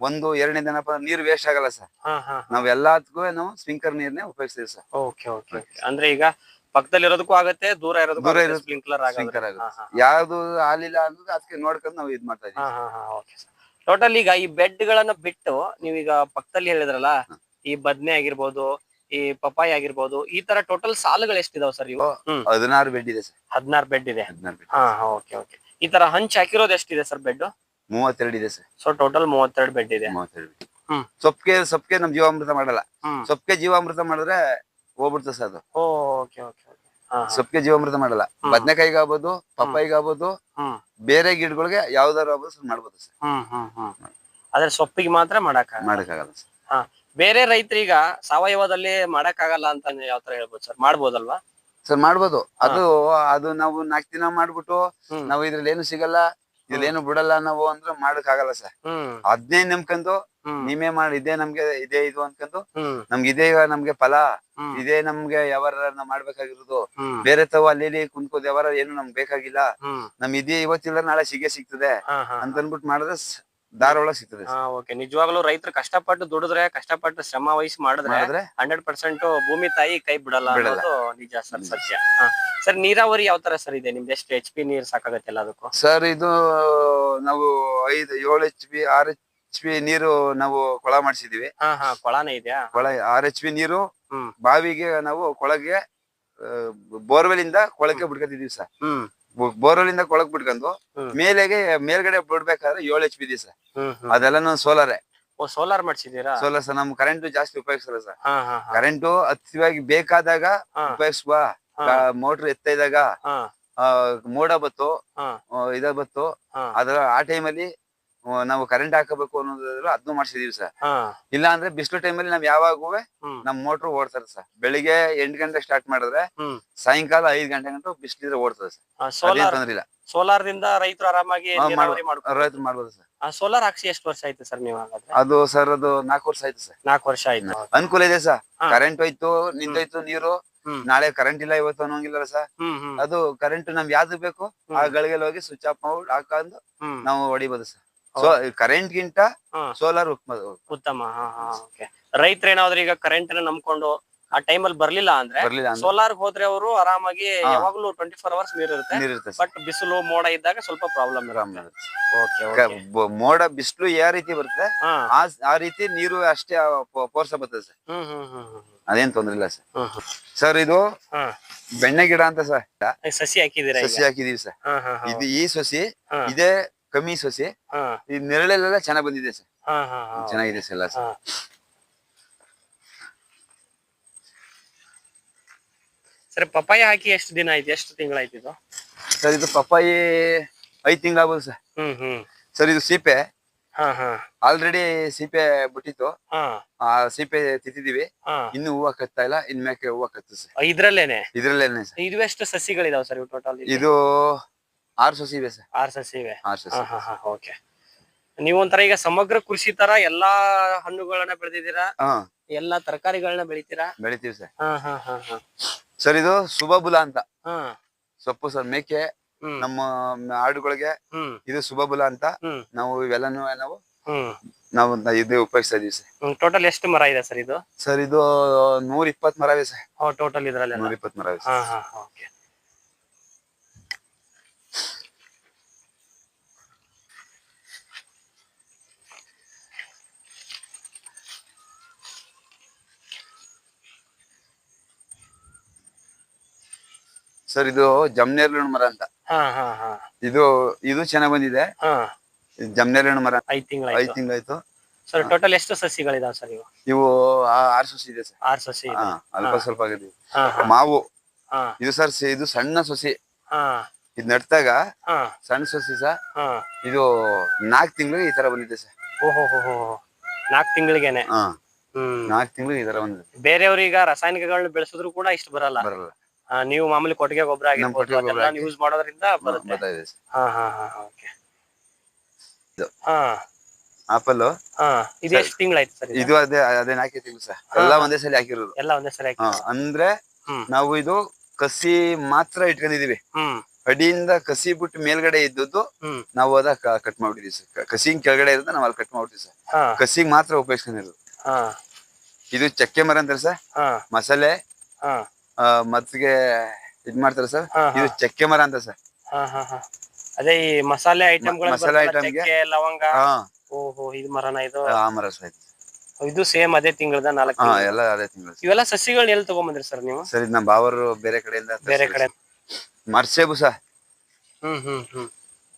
ಒಂದು ಎರಡನೇ ದಿನಪ್ಪ ನೀರು ವೇಸ್ಟ್ ಆಗಲ್ಲ ಸರ್. ನಾವ್ ಎಲ್ಲದಕ್ಕೂ ನಾವು ಸ್ವಿಂಕರ್ ನೀರ್ನೇ ಉಪಯೋಗಿಸ್ತೀವಿ ಸರ್. Okay okay. ಅಂದ್ರೆ ಈಗ ಪಕ್ಕದಲ್ಲಿ ಇರೋದಕ್ಕೂ ಆಗತ್ತೆ ದೂರ ಇರೋದಕ್ಕೂ ದೂರ ಆಗತ್ತೆ ಇರೋದು- ಸ್ಪ್ರಿಂಕ್ಲರ್ ಆಗುತ್ತೆ. ಆಗುತ್ತೆ ಯಾವ್ದು ಹಾಲಿಲ್ಲ ಅನ್ನೋದು ಅದಕ್ಕೆ ನೋಡ್ಕೊಂಡು ನಾವು ಇದ್ ಮಾಡ್ತಾ ಇದೀವಿ ಟೋಟಲ್ ಈಗ ಈ ಬೆಡ್ ಗಳನ್ನ ಬಿಟ್ಟು ನೀವೀಗ ಪಕ್ಕದಲ್ಲಿ ಹೇಳಿದ್ರಲ್ಲ ಈ ಬದ್ನೆ ಆಗಿರ್ಬೋದು ಈ ಪಪಾಯಿ ಆಗಿರ್ಬೋದು ಈ ತರ ಟೋಟಲ್ ಸಾಲುಗಳು ಎಷ್ಟಿದಾವ್ ಸರ್ ಇವು? ಹದಿನಾರು ಬೆಡ್ ಇದೆ ಸರ್ ಹದಿನಾರು ಬೆಡ್ ಇದೆ. ಹದಿನಾರು ಬೆಡ್ ಹಾ ಓಕೆ ಓಕೆ ಈ ತರ ಹಂಚ್ ಹಾಕಿರೋದು ಎಷ್ಟಿದೆ ಸರ್ ಬೆಡ್ ಮೂವತ್ತೆರಡು ಇದೆ ಸರ್ ಸೊ ಟೋಟಲ್ ಮೂವತ್ತೆರಡು ಬೆಡ್ ಇದೆ. ಮೂವತ್ತೆರಡು. ಸೊಪ್ಪಿಗೆ ಸೊಪ್ಪಿಗೆ ನಮ್ ಜೀವಾಮೃತ ಮಾಡಲ್ಲ. ಸೊಪ್ಪಿಗೆ ಜೀವಾಮೃತ ಮಾಡಿದ್ರೆ ಹೋಗ್ಬಿಡ್ತದೆ ಸರ್. ಅದು ಓಕೆ ಓಕೆ ಸೊಪ್ಪಿಗೆ ಜೀವಾಮೃತ ಮಾಡಲ್ಲ. ಬದನೆಕಾಯಿ ಬದ್ನೆಕಾಯಿಗೆ ಆಗ್ಬೋದು ಪಪ್ಪಾಯಿಗೆ ಆಗ್ಬೋದು ಬೇರೆ ಗಿಡಗಳಿಗೆ ಯಾವ್ದಾರು ಆಗ್ಬೋದು ಸರ್ ಮಾಡ್ಬೋದು ಸರ್ ಆದ್ರೆ ಸೊಪ್ಪಿಗೆ ಮಾತ್ರ ಮಾಡಕ್ ಮಾಡಕ್ಕಾಗಲ್ಲ ಸರ್ ಬೇರೆ ರೈತರೀಗ ಸಾವಯವದಲ್ಲಿ ಮಾಡಕ್ ಆಗಲ್ಲ ಅಂತ ಯಾವ ತರ ಹೇಳ್ಬೋದು ಸರ್ ಮಾಡ್ಬೋದಲ್ವಾ? ಸರ್ ಮಾಡ್ಬೋದು. ಅದು ಅದು ನಾವು ನಾಲ್ಕು ದಿನ ಮಾಡ್ಬಿಟ್ಟು. ನಾವು ಇದ್ರಲ್ಲಿ ಏನು ಸಿಗಲ್ಲ. ಇಲ್ಲೇನು ಬಿಡಲ್ಲ ನಾವು ಅಂದ್ರೆ ಮಾಡಕ್ ಆಗಲ್ಲ ಸರ್ ಅದ್ನೇ ನಂಬ್ಕೊಂಡು ನೀವೇ ಮಾಡಿ ಇದೇ ನಮ್ಗೆ ಇದೇ ಇದು ಅನ್ಕೊಂಡು ನಮ್ಗೆ ಇದೇ ನಮ್ಗೆ ಫಲ ಇದೇ ನಮ್ಗೆ ಯಾವಾರ ನಾವ್ ಮಾಡ್ಬೇಕಾಗಿರೋದು. ಬೇರೆ ತಾವು ಅಲ್ಲಿ ಕುಂತ್ಕೋದ್ ಯಾವಾರ ಏನು ನಮ್ಗೆ ಬೇಕಾಗಿಲ್ಲ. ನಮ್ ಇದೇ ಇವತ್ತಿಲ್ಲ ನಾಳೆ ಸಿಗೇ ಸಿಗ್ತದೆ ಅಂತ ಅನ್ಬಿಟ್ಟು ಮಾಡಿದ್ರೆ ಒಳಗ್ ಸಿಗ್ತದೆ. ಹಾ ಓಕೆ ನಿಜವಾಗ್ಲೂ ರೈತರು ಕಷ್ಟಪಟ್ಟು ದುಡಿದ್ರೆ ಕಷ್ಟಪಟ್ಟು ಶ್ರಮ ವಹಿಸಿ ಮಾಡಿದ್ರೆ ಮಾಡಿದ್ರೆ ಹಂಡ್ರೆಡ್ ಪರ್ಸೆಂಟ್ ಭೂಮಿ ತಾಯಿ ಕೈ ಬಿಡಲ್ಲ ಬಿಡಲ್ಲ. ಅನ್ನೋದು ನಿಜ ಸರ್ ಸತ್ಯ. ಸರ್ ನೀರಾವರಿ ಯಾವ ತರ ಸರ್ ಇದೆ? ನಿಮ್ದು ಎಷ್ಟು ಎಚ್ ಪಿ ನೀರ್ ಸಾಕಾಗತ್ತೆ ಎಲ್ಲದಕ್ಕೂ? ಸರ್ ಇದು ನಾವು ಐದು ಏಳು ಎಚ್ ಪಿ ಆರ್ ಎಚ್ ಪಿ ನೀರು ನಾವು ಕೊಳ ಮಾಡಿಸಿದೀವಿ. ಹಾ ಹಾ. ಕೊಳಾನೇ ಇದೆಯಾ? ಕೊಳ ಆರ್ ಎಚ್ ಪಿ ನೀರು ಹ್ಮ್. ಬಾವಿಗೆ ನಾವು ಕೊಳಗೆ ಬೋರ್ವೆಲ್ ಇಂದ ಕೊಳಕ್ಕೆ ಬಿಡ್ಕೊತಿದೀವಿ ಸರ್. ಹ್ಮ್. ಬೋರ್ವೆಲ್ ಇಂದ ಕೊಳಕ್ ಬಿಟ್ಕೊಂಡು. ಮೇಲೆಗೆ ಮೇಲ್ಗಡೆ ಬಿಡ್ಬೇಕಾದ್ರೆ ಏಳು ಎಚ್ ಪಿ ಇದೆ ಸರ್ ಅದೆಲ್ಲ ನಾನು ಸೋಲಾರ್. ಸೋಲಾರೇ ಓ ಸೋಲಾರ್ ಮಾಡಿಸಿದೀರಾ ಸೋಲಾರ್ ಸರ್ ನಮ್ ಕರೆಂಟ್ ಜಾಸ್ತಿ ಉಪಯೋಗಿಸಲ್ಲ ಸರ್. ಹಾ ಹಾ ಹಾ. ಕರೆಂಟ್ ಅತಿವಾಗಿ ಬೇಕಾದಾಗ. ಉಪಯೋಗಿಸುವ ಮೋಟರ್ ಎತ್ತ ಇದ್ದಾಗ ಆ, ಮೋಡ ಬತ್ತು ಇದ ಬತ್ತು. ಅದ್ರ ಆ ಟೈಮಲ್ಲಿ ನಾವು ಕರೆಂಟ್ ಹಾಕಬೇಕು ಅನ್ನೋದಾದ್ರು ಅದ್ನು ಮಾಡ್ಸಿದೀವಿ ಸರ್ ಇಲ್ಲ ಅಂದ್ರೆ ಬಿಸಿಲು ಟೈಮಲ್ಲಿ ನಾವ್ ಯಾವಾಗೂ ನಮ್ ಮೋಟರ್ ಓಡ್ತಾರೆ ಸರ್ ಬೆಳಿಗ್ಗೆ ಎಂಟ್ ಗಂಟೆ ಸ್ಟಾರ್ಟ್ ಮಾಡಿದ್ರೆ ಸಾಯಂಕಾಲ ಐದ್ ಗಂಟೆ ಗಂಟು ಬಿಸಿಲಿದ್ರೆ ಓಡ್ತದೆ ಸರ್ ಸೋಲಾರ್ ತೊಂದ್ರೆ ಇಲ್ಲ. ಸೋಲಾರ್ ದಿಂದ ರೈತರು ಆರಾಮಾಗಿ ರೈತರು ಮಾಡ್ಬೋದು ಸರ್ ಸೋಲಾರ್ ಹಾಕ್ಸಿ ಎಷ್ಟು ವರ್ಷ ಆಯ್ತು ಸರ್ ನೀವು ಅದು ಸರ್ ಅದು ನಾಲ್ಕು ವರ್ಷ ಆಯ್ತು ಸರ್ ನಾಲ್ಕು ವರ್ಷ ಆಯ್ತು. ಅನುಕೂಲ ಇದೆ ಸರ್ ಕರೆಂಟ್ ಹೋಯ್ತು ನಿಂತೋಯ್ತು ನೀರು. ನಾಳೆ ಕರೆಂಟ್ ಇಲ್ಲ ಇವತ್ತು ಅನ್ನೋಂಗಿಲ್ಲ ಸರ್ ಅದು ಕರೆಂಟ್ ನಮ್ಗೆ ಯಾವ್ದು ಬೇಕು ಆ. ಗಳಿಗೆ ಹೋಗಿ ಸ್ವಿಚ್ ಆಫ್ ಮಾಡಿ ಹಾಕೊಂಡು ನಾವು ಹೊಡಿಬೋದು ಸರ್ ಸೊ ಕರೆಂಟ್ ಗಿಂತ. ಸೋಲಾರ್ ಉತ್ತಮ ರೈತರು ಏನಾದ್ರು ಈಗ ಕರೆಂಟ್ ನಂಬ್ಕೊಂಡು ಆ ಟೈಮಲ್ಲಿ ಬರ್ಲಿಲ್ಲ ಅಂದ್ರೆ ಬರ್ಲಿಲ್ಲ ಅಂದ್ರೆ? ಸೋಲಾರ್ ಹೋದ್ರೆ ಅವರು ಆರಾಮಾಗಿ. ಯಾವಾಗ್ಲೂ ಟ್ವೆಂಟಿ ಫೋರ್ ಅವರ್ಸ್ ನೀರ್ ಇರುತ್ತೆ. ಬಟ್ ಬಿಸಿಲು ಮೋಡ ಇದ್ದಾಗ ಸ್ವಲ್ಪ ಪ್ರಾಬ್ಲಮ್ ಇರುತ್ತೆ. ಮೋಡ ಬಿಸಿಲು ಯಾವ ರೀತಿ ಬರುತ್ತೆ ಆ ರೀತಿ ನೀರು ಅಷ್ಟೇ ಪೋರ್ಸ ಬರ್ತದೆ ಸರ್. ಅದೇನ್ ತೊಂದ್ರೆ ಇಲ್ಲ ಸರ್. ಸರ್ ಇದು ಬೆಣ್ಣೆ ಗಿಡ ಅಂತ ಸರ್. ಸಸಿ ಹಾಕಿದೀರಾ ಸಸಿ ಹಾಕಿದೀವಿ ಸರ್. ಇದು ಈ ಸಸಿ. ಇದೇ ಕಮ್ಮಿ ಸೊಸೆ. ಈ ನೆರಳೆಲ್ಲ ಚೆನ್ನಾಗ್ ಬಂದಿದೆ ಸರ್. ಹಾ ಹಾ ಹಾ. ಚೆನ್ನಾಗಿದೆ ಸರ್ ಎಲ್ಲ ಸರ್. ಸರ್ ಪಪ್ಪಾಯ ಹಾಕಿ ಎಷ್ಟು ದಿನ ಆಯ್ತು? ಎಷ್ಟು ತಿಂಗಳಾಯ್ತು ಇದು? ಸರ್ ಇದು ಪಪ್ಪಾಯಿ ಐದ್ ತಿಂಗಳಾಗ್ಬೋದು ಸರ್. ಹ್ಮ್ ಹ್ಮ್. ಸರ್ ಇದು ಸೀಪೆ. ಹಾ ಹಾ. ಆಲ್ರೆಡಿ ಸೀಪೆ ಬಿಟ್ಟಿತ್ತು. ಆ ಸೀಪೆ ತಿಂತಿದೀವಿ ಹಾ. ಇನ್ನು ಹೂವ ಕತ್ತಾ ಇಲ್ಲ ಇನ್ಮ್ಯಾಕೆ ಹೂವ ಕತ್ತು ಸರ್. ಇದ್ರಲ್ಲೇನೆ? ಇದ್ರಲ್ಲೇನೆ ಸರ್. ಇದು ಎಷ್ಟು ಸಸಿಗಳಿದಾವೆ ಸರ್ ಟೋಟಲ್ ಇದು ಆರು ಸಸಿ ಇವೆ ಸರ್. ಆರ್ ಸಸಿ ಇವೆ? ಆರು ಸಸಿ. ಹಾ ಹಾ ಹಾ ಓಕೆ. ನೀವು ಒಂಥರ ಈಗ ಸಮಗ್ರ ಕೃಷಿ ತರ ಎಲ್ಲಾ ಹಣ್ಣುಗಳನ್ನ ಬೆಳೆದಿದ್ದೀರಾ? ಹಾ. ಎಲ್ಲಾ ತರಕಾರಿಗಳನ್ನ ಬೆಳಿತೀರಾ? ಬೆಳಿತೀವಿ ಸರ್. ಹಾ ಹಾ ಹಾ ಹಾ. ಸರ್ ಇದು ಸುಬಬುಲ ಅಂತ. ಹಾ. ಸೊಪ್ಪು ಸರ್ ಮೇಕೆ ಹ್ಮ್. ನಮ್ಮ ಆಡುಗಳಿಗೆ ಹ್ಮ್. ಇದು ಸುಬಬುಲ ಅಂತ ಹ್ಮ್. ನಾವು ಇವೆಲ್ಲನೂ ನಾವು ಹ್ಮ್. ನಾವು ಇದೇ ಇದು ಉಪಯೋಗಿಸ್ತಾ ಇದೀವಿ ಸರ್. ಹ್ಮ್ ಟೋಟಲ್ ಎಷ್ಟು ಮರ ಇದೆ ಸರ್ ಇದು? ಸರ್ ಇದು ನೂರ ಇಪ್ಪತ್ ಮರ ಇವೆ ಸರ್. ಟೋಟಲ್ ಇದ್ರಲ್ಲಿ ನೂರ ಇಪ್ಪತ್ ಮರವೇ ಇವೆ ಸರ್. ಹಾ ಹಾ ಓಕೆ. ಸರ್ ಇದು ಜಮ್ನೇರ್ಲಣ್ಣ ಮರ ಅಂತ. ಹಾ ಹಾ ಹಾ. ಇದು ಇದು ಚೆನ್ನಾಗ್ ಬಂದಿದೆ. ಹಾ. ಮರ. ಐದ್ ಐದ್ ತಿಂಗಳಾಯ್ತು ಸರ್ ಟೋಟಲ್ ಎಷ್ಟು ಸಸಿಗಳಿದಾವೆ ಸರ್ ಇವು? ಇವು ಆ- ಆರ್ ಸಸಿ ಇದೆ ಸರ್ ಆರ್ ಸಸಿ ಇದೆ. ಹಾ ಅಲ್ಪ ಸ್ವಲ್ಪ ಆಗಿದೆ. ಹಾ ಹಾ. ಮಾವು. ಹಾ. ಇದು ಸರ್ ಸಿ- ಇದು ಸಣ್ಣ ಸಸಿ. ಹಾ. ಇದ್ ನಡ್ತಾಗ ಹಾ. ಸಣ್ಣ ಸಸಿ ಸರ್ ಹಾ. ಇದು ನಾಲ್ಕ್ ತಿಂಗಳು ಈ ತರ ಬಂದಿದೆ ಸರ್ ಓಹೋ ಹೋ ಹೋ ನಾಲ್ಕು ತಿಂಗಳಿಗೆನೆ? ಹಾ. ಹ್ಮ್. ನಾಲ್ಕ್ ತಿಂಗಳು ಈ ತರ ಬಂದಿದೆ. ಬೇರೆಯವ್ರು ಈಗ ರಾಸಾಯನಿಕಗಳನ್ನ ಬೆಳೆಸಿದ್ರು ಕೂಡ ಇಷ್ಟು ಬರಲ್ಲ. ಬರಲ್ಲ. ಆ, ನೀವು ಮಾಮೂಲಿ ಕೊಟ್ಟಿಗೆ ಗೊಬ್ಬರ ಕೊಟ್ಟಿಗೆ. ಯೂಸ್ ಮಾಡೋದ್ರಿಂದ ಬರುತ್ತೆ. ಬರ್ತಾ ಇದೆ ಸರ್. ಹಾ ಹಾ ಹಾ ಓಕೆ ಇದು. ಹಾ. ಆಪಲ್ ಹಾ ಇದು ಎಷ್ಟು ತಿಂಗಳಾಯ್ತು ಸರ್ ಇದು? ಇದು ಅದೇ ಅದೇ ನಾಲ್ಕೇ ತಿಂಗಳು ಸರ್ ಎಲ್ಲ ಒಂದೇ ಸಲ ಹಾಕಿರೋದು. ಎಲ್ಲ ಒಂದೇ ಸರಿ ಹಾ ಅಂದ್ರೆ ಹ್ಮ್. ನಾವು ಇದು ಕಸಿ ಮಾತ್ರ ಇಟ್ಕೊಂಡಿದೀವಿ. ಹ್ಮ್. ಅಡಿಯಿಂದ ಕಸಿ ಬಿಟ್ಟು ಮೇಲ್ಗಡೆ ಇದ್ದದ್ದು ಹ್ಮ್. ನಾವು ಅದ ಕಟ್ ಮಾಡ್ಬಿಟ್ಟಿದೀವಿ ಸರ್. ಕಸಿ ಕೆಳಗಡೆ ಇರೋದ ನಾವು ಅಲ್ಲಿ ಕಟ್ ಮಾಡ್ಬಿಟ್ಟಿವಿ ಸರ್. ಹಾ. ಕಸಿಗ್ ಮಾತ್ರ ಉಪಯೋಗಿಸ್ಕೊಂಡಿರೋದು. ಹಾ. ಇದು ಚಕ್ಕೆ ಮರ ಅಂತಾರೆ ಸರ್? ಹಾ. ಮಸಾಲೆ ಹಾ. ಆ, ಮತ್ತಿಗೆ ಇದ್ ಮಾಡ್ತಾರೆ ಸರ್? ಹಾ ಇದು ಚಕ್ಕೆ ಮರ ಅಂತ ಸರ್. ಹಾ ಹಾ ಹಾ. ಅದೇ ಈ ಮಸಾಲೆ ಐಟಮ್ ಮಸಾಲೆ item ಗೆ? ಚಕ್ಕೆ ಲವಂಗ? ಹಾ. ಓಹೋ ಇದು ಮರನ ಇದು? ಆ ಮರ ಸರ್ ಇದು. ಸೇಮ್ ಅದೇ ತಿಂಗಳದ ನಾಲ್ಕು ಹಾ. ಎಲ್ಲ ಅದೇ ತಿಂಗಳು ಇವೆಲ್ಲ ಸಸಿಗಳನ್ನ ಎಲ್ಲಿ ತಗೊಂಬಂದ್ರಿ ಸರ್ ನೀವು? ಸರ್ ಇದು ನಮ್ಮ ಬಾವರು ಬೇರೆ ಕಡೆಯಿಂದ ಬೇರೆ ಕಡೆ. ಸರ್. ಮರ್ಸೇಬು ಸರ್. ಹ್ಮ್ ಹ್ಮ್ ಹ್ಮ್.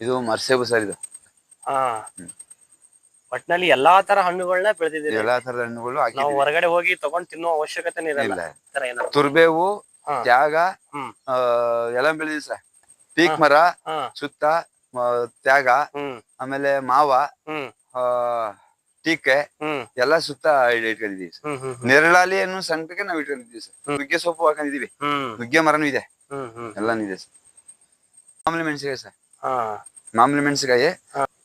ಇದು ಮರ್ಸೇಬು ಸರ್ ಇದು. ಹಾ. ಒಟ್ನಲ್ಲಿ ಎಲ್ಲಾ ತರ ಹಣ್ಣುಗಳನ್ನ ಬೆಳೆದಿದ್ದೀರಿ. ಎಲ್ಲಾ ತರದ ಹಣ್ಣುಗಳು ನಾವು ಹೊರಗಡೆ ಹೋಗಿ ತಗೊಂಡ್ ತಿನ್ನೋ ಅವಶ್ಯಕತೆ ಇರಲ್ಲ. ಇಲ್ಲ. ಈ ತರ ಏನಾದ್ರು? ತುರ್ಬೇವು ಹಾ. ತ್ಯಾಗ ಹ್ಮ್. ಆ, ಎಲ್ಲ ಬೆಳೆದಿವಿ ಸರ್. ಪೀಕ್ ಮರ ಹಾ. ಸುತ್ತ ಆ, ತ್ಯಾಗ ಹ್ಮ್. ಆಮೇಲೆ ಮಾವ ಹ್ಮ್. ಆ, ಟೀಕೆ ಹ್ಮ್. ಎಲ್ಲ ಸುತ್ತ ಇಟ್- ಇಟ್ಕೊಂಡಿದೀವಿ ಸರ್. ಹ್ಮ್ ಹ್ಮ್ ಹ್ಮ್. ನೆರಳಾಲಿ ಅನ್ನೋ ಸಣ್ಣಕ್ಕೆ ನಾವು ಇಟ್ಕೊಂಡಿದೀವಿ ಸರ್. ನುಗ್ಗೆ ಸೊಪ್ಪು ಹಾಕೊಂಡಿದೀವಿ ಹ್ಮ್. ನುಗ್ಗೆ ಮರನೂ ಇದೆ. ಹ್ಮ್ ಹ್ಮ್. ಎಲ್ಲಾನು ಇದೆ ಸರ್. ಆಮೇಲೆ ಮೆಣಸಿಗೆ ಸರ್. ಹಾ. ಮಾಮೂಲಿ ಮೆಣಸಿನಕಾಯಿ.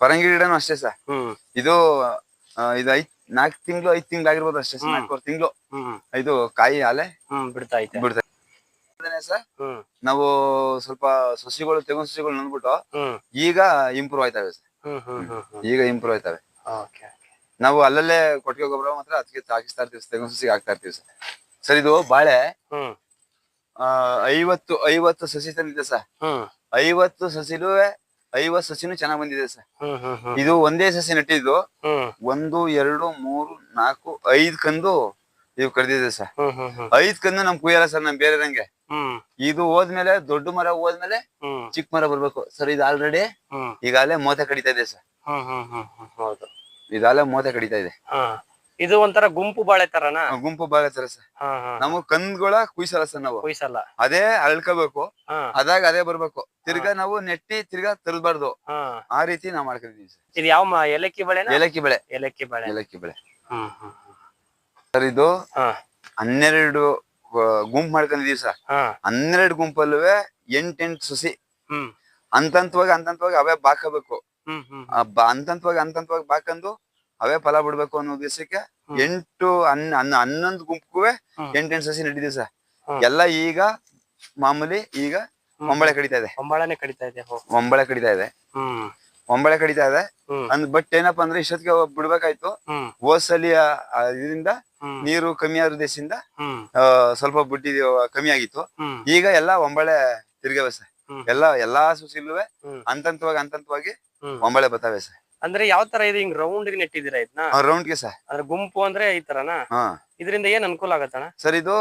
ಪರಂಗಿ ಗಿಡನು ಅಷ್ಟೇ ಸರ್. ಇದು ಆ, ಇದು ಐದ್ ನಾಲ್ಕು ತಿಂಗಳು ಐದ್ ತಿಂಗಳು ಆಗಿರ್ಬೋದು ಅಷ್ಟೇ ಸರ್. ನಾಲ್ಕೂವರೆ ತಿಂಗಳು. ಹ್ಮ್. ಇದು ಕಾಯಿ ಆಲೆ ಹ್ಮ್ ಬಿಡ್ತಾ ಐತೆ. ಬಿಡ್ತದೆ ಸರ್ ಹ್ಮ್. ನಾವು ಸ್ವಲ್ಪ ಸಸಿಗಳು ತೆಗೊಂಡ್ ಸಸಿಗಳು ನಂದ್ಬಿಟ್ಟು ಹ್ಮ್. ಈಗ ಇಂಪ್ರೂವ್ ಆಯ್ತವೆ ಸರ್. ಹ್ಮ್ ಹ್ಮ್ ಹ್ಮ್ ಹ್ಮ್. ಈಗ ಇಂಪ್ರೂವ್ ಆಯ್ತವೆ. ಓಕೆ ನಾವು ಅಲ್ಲಲ್ಲೇ ಕೊಟ್ಟಿಗೆ ಗೊಬ್ಬರ ಮಾತ್ರ ಅದಕ್ಕೆ ಹಾಕಿಸ್ತಾ ಇರ್ತೀವಿ ತೆಗೊಂಡ್ ಸಸಿಗೆ ಹಾಕ್ತಾ ಇರ್ತೀವಿ ಸರ್. ಸರ್ ಇದು ಬಾಳೆ ಹ್ಮ್. ಆ, ಐವತ್ತು ಐವತ್ತು ಸಸಿ ತಂದಿದೆ ಸರ್. ಹ್ಮ್. ಐವತ್ತು ಸಸಿಲೂ ಐವತ್ತು ಸಸಿನೂ ಚೆನ್ನಾಗ್ ಬಂದಿದೆ ಸರ್. ಇದು ಒಂದೇ ಸಸಿ ನೆಟ್ಟಿದ್ದು ಒಂದು ಎರಡು ಮೂರು ನಾಲ್ಕು ಐದ್ ಕಂದು ಇವು ಕಡ್ದಿದೆ ಸರ್. ಐದ್ ಕಂದು ನಮ್ ಕುಯ್ಯಲ್ಲ ಸರ್ ನಮ್ ಬೇರೆ ನಂಗೆ ಇದು ಹೋದ್ಮೇಲೆ ದೊಡ್ಡ ಮರ ಹೋದ್ಮೇಲೆ ಚಿಕ್ಕ ಮರ ಬರ್ಬೇಕು. ಸರ್ ಇದು ಆಲ್ರೆಡಿ ಈಗಾಗಲೇ ಮೋತೆ ಕಡಿತಾ ಇದೆ ಸರ್. ಇದಾಗಲೇ ಮೋತೆ ಕಡಿತಾ ಇದೆ. ಇದು ಒಂಥರ ಗುಂಪು ಬಾಳೆ ತರನಾ? ಗುಂಪು ಬಾಳೆ ತರ ಸರ್. ನಮಗ್ ನಾವು ಕಂದ್ಗಳ ಕುಯ್ಸಲ್ಲ ಸರ್ ನಾವು. ಕುಯ್ಸಲ್ಲ. ಅದೇ ಅಳ್ಕೋಬೇಕು. ಅದಾಗ ಅದೇ ಬರ್ಬೇಕು. ತಿರ್ಗಾ ನಾವು ನೆಟ್ಟಿ ತಿರ್ಗಾ ತರಬಾರ್ದು ಆ ರೀತಿ ನಾವ್ ಮಾಡ್ಕೊಂಡಿದೀವಿ ಸರ್. ಇದು ಯಾವ ಏಲಕ್ಕಿ ಬಳೆ ಏಲಕ್ಕಿ ಬಳೆ. ಏಲಕ್ಕಿ ಬಳೆ. ಏಲಕ್ಕಿ ಬೆಳೆ. ಸರ್ ಇದು ಹನ್ನೆರಡು ಗುಂಪು ಮಾಡ್ಕೊಂಡಿದೀವಿ ಸರ್. ಹನ್ನೆರಡು ಗುಂಪಲ್ಲುವೆ ಎಂಟೆಂಟು ಸಸಿ. ಹ್ಮ್. ಅಂತಂತವಾಗಿ ಅಂತಂತವಾಗಿ ಅವೇ ಬಾಕಬೇಕು ಹ್ಮ್ ಹ್ಮ್ ಆ ಅಂತಂತವಾಗಿ ಹಂತಂತವಾಗಿ ಬಾಕಂದು ಅವೇ ಫಲ ಬಿಡ್ಬೇಕು ಅನ್ನೋ ಉದ್ದೇಶಕ್ಕೆ. ಎಂಟು ಹನ್ನ ಹನ್ನ- ಹನ್ನೊಂದು ಗುಂಪುವೆ ಹ್ಮ್. ಎಂಟೆಂಟು ಸಸಿ ನಡೀತೀವಿ ಸರ್ ಎಲ್ಲ ಈಗ ಮಾಮೂಲಿ ಈಗ ಒಂಬಳೆ ಕಡಿತಾ ಇದೆ. ಒಂಬಳನೆ ಕಡಿತಾ ಇದೆ ಒಂಬಳೆ ಕಡಿತಾ ಇದೆ. ಒಂಬಳೆ ಕಡಿತಾ ಇದೆ. ಅಂದ್ ಬಟ್ ಏನಪ್ಪಾ ಅಂದ್ರೆ ಇಷ್ಟೊತ್ತಿಗೆ ಬಿಡ್ಬೇಕಾಯ್ತು. ಹೋದ್ಸಲಿ ಇದರಿಂದ ನೀರು ಕಮ್ಮಿ ಆದ ದೇಶದಿಂದ ಆ, ಸ್ವಲ್ಪ ಬುಟ್ಟಿ ಕಮ್ಮಿ ಆಗಿತ್ತು. ಈಗ ಎಲ್ಲ ಒಂಬಳೆ ತಿರ್ಗವೆ ಸರ್. ಎಲ್ಲ ಎಲ್ಲಾ ಸುಸಿಲುವೆ ಅಂತಂತವಾಗಿ ಅಂತಂತವಾಗಿ ಒಂಬಳೆ ಬರ್ತಾವೆ ಸರ್. ಅಂದ್ರೆ ಯಾವ ತರ ಇದು ಹಿಂಗ್ ರೌಂಡ್ ನೆಟ್ಟಿದ್ದೀರಾ ಇದನ್ನ ರೌಂಡ್ಗೆ ಸರ್. ಅಂದ್ರೆ ಗುಂಪು ಅಂದ್ರೆ ಈ ತರನಾ? ಹಾ. ಇದರಿಂದ ಏನ್ ಅನುಕೂಲ ಆಗತ್ತಣ್ಣ? ಸರ್ ಇದು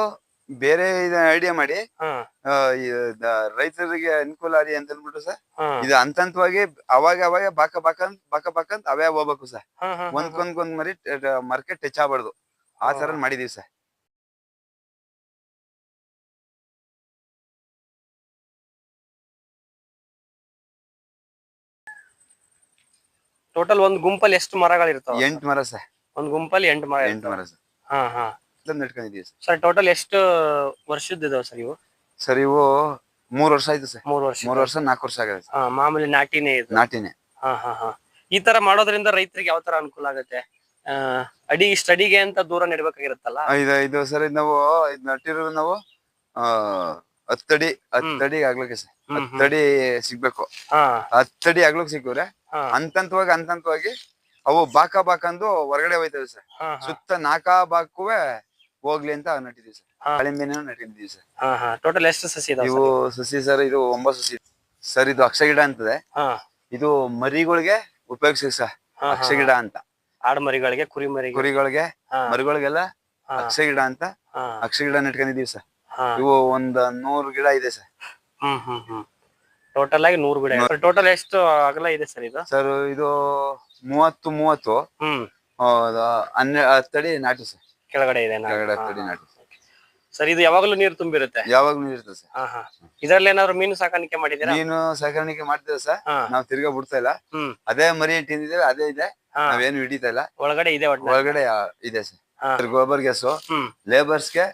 ಬೇರೆ ಐಡಿಯಾ ಮಾಡಿ ಹಾ. ಆ, ಈ ದ- ರೈತರಿಗೆ ಅನುಕೂಲ ಆಗಿ ಅಂತ ಅಂದ್ಬಿಟ್ಟು ಸರ್ ಹಾ. ಇದು ಹಂತಂತವಾಗಿ ಅವಾಗ ಅವಾಗ ಬಾಕ ಬಾಕಂತ್ ಬಾಕ ಬಾಕಂತ ಅವೇ ಹೋಗ್ಬೇಕು ಸರ್. ಹಾ ಹಾ ಒಂದ್ಕೊಂದ್ ಒಂದ್ ಮರಿ ಮಾರ್ಕೆಟ್ ಟಚ್ ಆಗ್ಬಾರ್ದು. ಆ ತರ ಮಾಡಿದೀವಿ ಸರ್. ಟೋಟಲ್ ಒಂದ್ ಗುಂಪಲ್ಲಿ ಎಷ್ಟು ಮರಗಳಿರ್ತಾವ ಎಂಟ್ ಮರ ಸರ್. ಒಂದ್ ಗುಂಪಲ್ಲಿ ಎಂಟು ಮರ ಎಂಟ್ ಮರ ಸರ್. ಹಾ ಹಾ. ನೆಟ್ಕೊಂಡಿದೀವಿ ಸರ್. ಸರ್ ಟೋಟಲ್ ಎಷ್ಟು ವರ್ಷದ ಇದಾವ ಸರ್ ಇವು? ಸರ್ ಇವು ಮೂರ್ ವರ್ಷ ಆಯ್ತು ಸರ್. ಮೂರ್ ವರ್ಷ. ಮೂರ್ ವರ್ಷ ನಾಲ್ಕು ವರ್ಷ ಆಗಿದೆ ಹಾ ಮಾಮೂಲಿ ನಾಟಿನೇ ಇದು. ನಾಟಿನೇ. ಹಾ ಹಾ ಹಾ. ಈ ತರ ಮಾಡೋದ್ರಿಂದ ರೈತರಿಗೆ ಯಾವ ತರ ಅನುಕೂಲ ಆಗುತ್ತೆ? ಆ, ಅಡಿ ಸ್ಟಡಿಗೆ ಅಂತ ದೂರ ನೆಡ್ಬೇಕಾಗಿರುತ್ತಲ್ಲ? ಆ, ಇದು ಇದು ಸರ್ ಇದು ನಾವು ಇದು ನಟ್ಟಿರೋದು ನಾವು ಆ ಹತ್ತಡಿ ಹತ್ತಡಿ ಆಗ್ಲಿಕ್ಕೆ ಸರ್. ಹತ್ತಡಿ ಸಿಗ್ಬೇಕು. ಹತ್ತಡಿ ಆಗ್ಲಿಕ್ಕೆ ಸಿಕ್ಕವ್ರೆ ಹಂತವಾಗಿ ಹಂತವಾಗಿ ಅವು ಬಾಕ ಬಾಕಂದು ಹೊರಗಡೆ ಹೋಯ್ತವೆ ಸರ್. ಸುತ್ತ ನಾಕಾ ಬಾಕುವೆ ಹೋಗ್ಲಿ ಅಂತ ನಟ್ಟಿದೀವಿ ಸರ್. ದಾಳಿಂಬೆನೂ ನಟ್ಟಿದೀವಿ ಸರ್. ಟೋಟಲ್ ಎಷ್ಟು ಸಸಿ ಇವು ಸಸಿ ಸರ್ ಇದು ಒಂಬತ್ತು ಸಸಿ. ಸರ್ ಇದು ಅಕ್ಷ ಗಿಡ ಅಂತದೆ. ಇದು ಮರಿಗಳಿಗೆ ಉಪಯೋಗಿಸಿ ಸರ್. ಅಕ್ಷ ಗಿಡ ಅಂತ. ಆಡು ಮರಿಗಳಿಗೆ ಕುರಿ ಮರಿ ಕುರಿಗಳಿಗೆ ಮರಿಗಳಿಗೆಲ್ಲ ಅಕ್ಷ ಗಿಡ ಅಂತ ಅಕ್ಷಗಿಡ ಅಕ್ಷ ಗಿಡ ನೆಟ್ಕೊಂಡಿದೀವಿ ಸರ್. ಇವು ಒಂದ್ ನೂರು ಗಿಡ ಇದೆ ಸರ್. ಹ್ಮ್ ಹ್ಮ್ ಹ್ಮ್ ಟೋಟಲ್ ಆಗಿ ನೂರು ಗಿಡ ಟೋಟಲ್ ಎಷ್ಟು ಅಗಲ ಇದೆ ಸರ್ ಇದು? ಸರ್ ಇದು ಮೂವತ್ತು ಮೂವತ್ತು. ಹ್ಮ್. ಹನ್ನೆರಡು ಹನ್ನೆ ಹತ್ತಡಿ ನಾಟಿ ಸರ್. ಕೆಳಗಡೆ ಇದೆ ಕೆಳಗಡೆ ಹತ್ತಡಿ ನಾಟಿ ಸರ್. ಇದು ಯಾವಾಗಲೂ ನೀರು ತುಂಬಿರುತ್ತೆ? ಯಾವಾಗ್ಲೂ ಇರ್ತದೆ ಸರ್. ಹಾ ಹಾ. ಇದ್ರಲ್ಲಿ ಏನಾದ್ರು ಮೀನು ಸಾಕಾಣಿಕೆ ಮಾಡಿದೀರಾ ಮೀನು ಸಾಕಾಣಿಕೆ ಮಾಡ್ತೇವೆ ಸರ್. ಹಾ. ನಾವ್ ತಿರ್ಗಾ ಬಿಡ್ತಾ ಇಲ್ಲ. ಹ್ಮ್. ಅದೇ ಮರಿ ಇಟ್ಟಿದ್ದೇವೆ ಅದೇ ಇದೆ. ಹಾ. ನಾವೇನು ಹಿಡಿತಾ ಇಲ್ಲ. ಒಳಗಡೆ ಇದೆ ಒಟ್ಟು ಒಳಗಡೆ ಇದೆ ಸರ್. ಗೋಬರ್ ಗ್ಯಾಸ್ ಲೇಬರ್ಸ್ಗೆ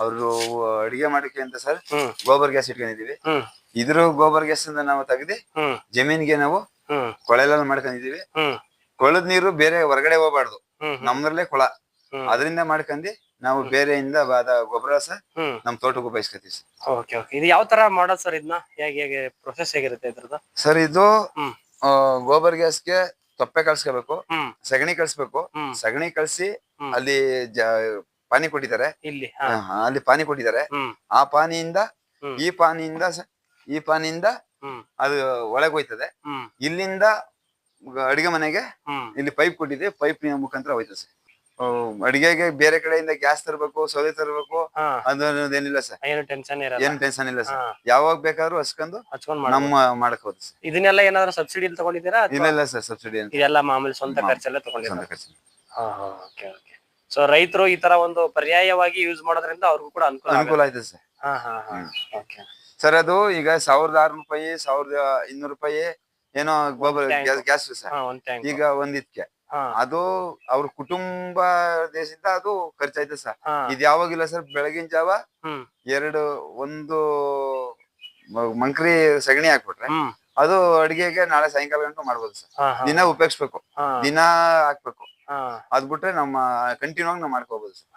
ಅವ್ರು ಅಡಿಗೆ ಮಾಡಕ್ಕೆ ಅಂತ ಸರ್ ಗೋಬರ್ ಗ್ಯಾಸ್ ಇಟ್ಕೊಂಡಿದೀವಿ ಇದ್ರ ಗೋಬರ್ ಗ್ಯಾಸ್ ಇಂದ ನಾವು ತೆಗ್ದಿ ಜಮೀನ್ಗೆ ನಾವು ಕೊಳೆಲಲ್ಲಿ ಕೊಳೆಲ್ಲ ಮಾಡ್ಕೊಂಡಿದೀವಿ ಕೊಳದ ನೀರು ಬೇರೆ ಹೊರಗಡೆ ಹೋಗ್ಬಾರ್ದು. ನಮ್ದ್ರಲ್ಲೇ ಕೊಳ. ಅದರಿಂದ ಮಾಡ್ಕೊಂಡಿ ನಾವು ಬೇರೆಯಿಂದ ಬಾದ ಗೊಬ್ಬರ ಸರ್ ನಮ್ ತೋಟಕ್ಕೆ ಉಪಯೋಗಿಸ್ಕೊತೀವಿ ಸರ್ ಓಕೆ ಓಕೆ ಇದು ಯಾವ ತರ ಮಾಡೋದು ಸರ್ ಇದನ್ನ ಹೇಗೆ ಹೇಗೆ ಪ್ರೊಸೆಸ್ ಹೇಗಿರುತ್ತೆ ಇದ್ರದ್ದು? ಸರ್ ಇದು ಗೋಬರ್ ಗ್ಯಾಸ್ಗೆ ತೊಪ್ಪೆ ಕಳ್ಸ್ಕೋಬೇಕು ಸಗಣಿ ಕಳ್ಸ್ಬೇಕು ಸಗಣಿ ಕಳ್ಸಿ ಅಲ್ಲಿ ಪಾನಿ ಕೊಟ್ಟಿದ್ದಾರೆ. ಇಲ್ಲಿ ಅಲ್ಲಿ ಪಾನಿ ಕೊಟ್ಟಿದ್ದಾರೆ. ಆ ಪಾನಿಯಿಂದ. ಈ ಪಾನಿಯಿಂದ ಈ ಪಾನಿಯಿಂದ ಅದು ಒಳಗೆ ಹೋಯ್ತದೆ. ಇಲ್ಲಿಂದ ಅಡಿಗೆ ಮನೆಗೆ ಇಲ್ಲಿ ಪೈಪ್ ಕೊಟ್ಟಿದೆ ಪೈಪ್ ಮುಖಾಂತರ ಹೋಯ್ತದೆ. ಅಡಿಗೆಗೆ ಬೇರೆ ಕಡೆಯಿಂದ ಗ್ಯಾಸ್ ತರಬೇಕು ಸೌದೆ ತರಬೇಕು ಹಾ. ಏನಿಲ್ಲ ಸರ್. ಏನು ಟೆನ್ಷನ್ ಇರಲ್ಲ. ಏನ್ ಟೆನ್ಷನ್ ಇಲ್ಲ ಸರ್. ಹಾ. ಯಾವಾಗ ಬೇಕಾದ್ರೂ ಹಚ್ಕೊಂಡು ಹಚ್ಕೊಂಡ್ ಮಾಡ್ ನಮ್ಮ ಮಾಡಕ್ ಹೋದ್ ಸರ್. ಇದನ್ನೆಲ್ಲ ಏನಾದ್ರು ಸಬ್ಸಿಡಿ ತಗೊಂಡಿದ್ದೀರಾ ಇಲ್ಲ ಅಥವಾ? ಇಲ್ಲ ಸರ್ ಸಬ್ಸಿಡಿ ಅಂತ ಇದೆಲ್ಲ ಮಾಮೂಲಿ ಸ್ವಂತ ಮಾಮೂಲಿ. ಖರ್ಚೆಲ್ಲ ತಗೊಂಡಿದ್ದೀರಾ? ಸ್ವಂತ ಖರ್ಚು. ಓಕೆ ಓಕೆ ಸೊ ರೈತರು ಈ ತರ ಒಂದು ಪರ್ಯಾಯವಾಗಿ ಯೂಸ್ ಮಾಡೋದ್ರಿಂದ ಅವ್ರಿಗೂ ಕೂಡ ಅನುಕೂಲ ಆಗುತ್ತೆ. ಅನುಕೂಲ ಆಯ್ತದೆ ಸರ್. ಹಾ ಹಾ ಹಾ. ಸರ್ ಅದು ಈಗ ಸಾವಿರದ ಆರ್ನೂರು ರೂಪಾಯಿ ಸಾವಿರದ ಇನ್ನೂರು ರೂಪಾಯಿ ಏನೋ ಗೊಬ್ಬರ ಗ್ಯಾಸ್ ಗ್ಯಾಸ್ ಸರ್. ಹಾ ಒಂದ್ ಟ್ಯಾಂಕ್ ಈಗ ಒಂದಿದ್ಕೆ ಅದು ಅವ್ರ ಕುಟುಂಬ ದೇಶದಿಂದ ಅದು ಖರ್ಚಾಯ್ತು ಸರ್. ಇದ್ ಯಾವಾಗಿಲ್ಲ ಸರ್ ಬೆಳಗಿನ ಜಾವ ಎರಡು ಒಂದು ಮಂಕ್ರಿ ಸಗಣಿ ಹಾಕ್ಬಿಟ್ರೆ ಅದು ಅಡಿಗೆಗೆ ನಾಳೆ ಸಾಯಂಕಾಲ ಗಂಟು ಮಾಡ್ಬೋದು ಸರ್. ದಿನ ಉಪಯೋಗಿಸ್ಬೇಕು. ದಿನ ಹಾಕ್ಬೇಕು. ಅದ್ ಬಿಟ್ರೆ ನಮ್ಮ ಕಂಟಿನ್ಯೂ ಆಗಿ ನಾವು ಮಾಡ್ಕೋಬಹುದು ಸರ್.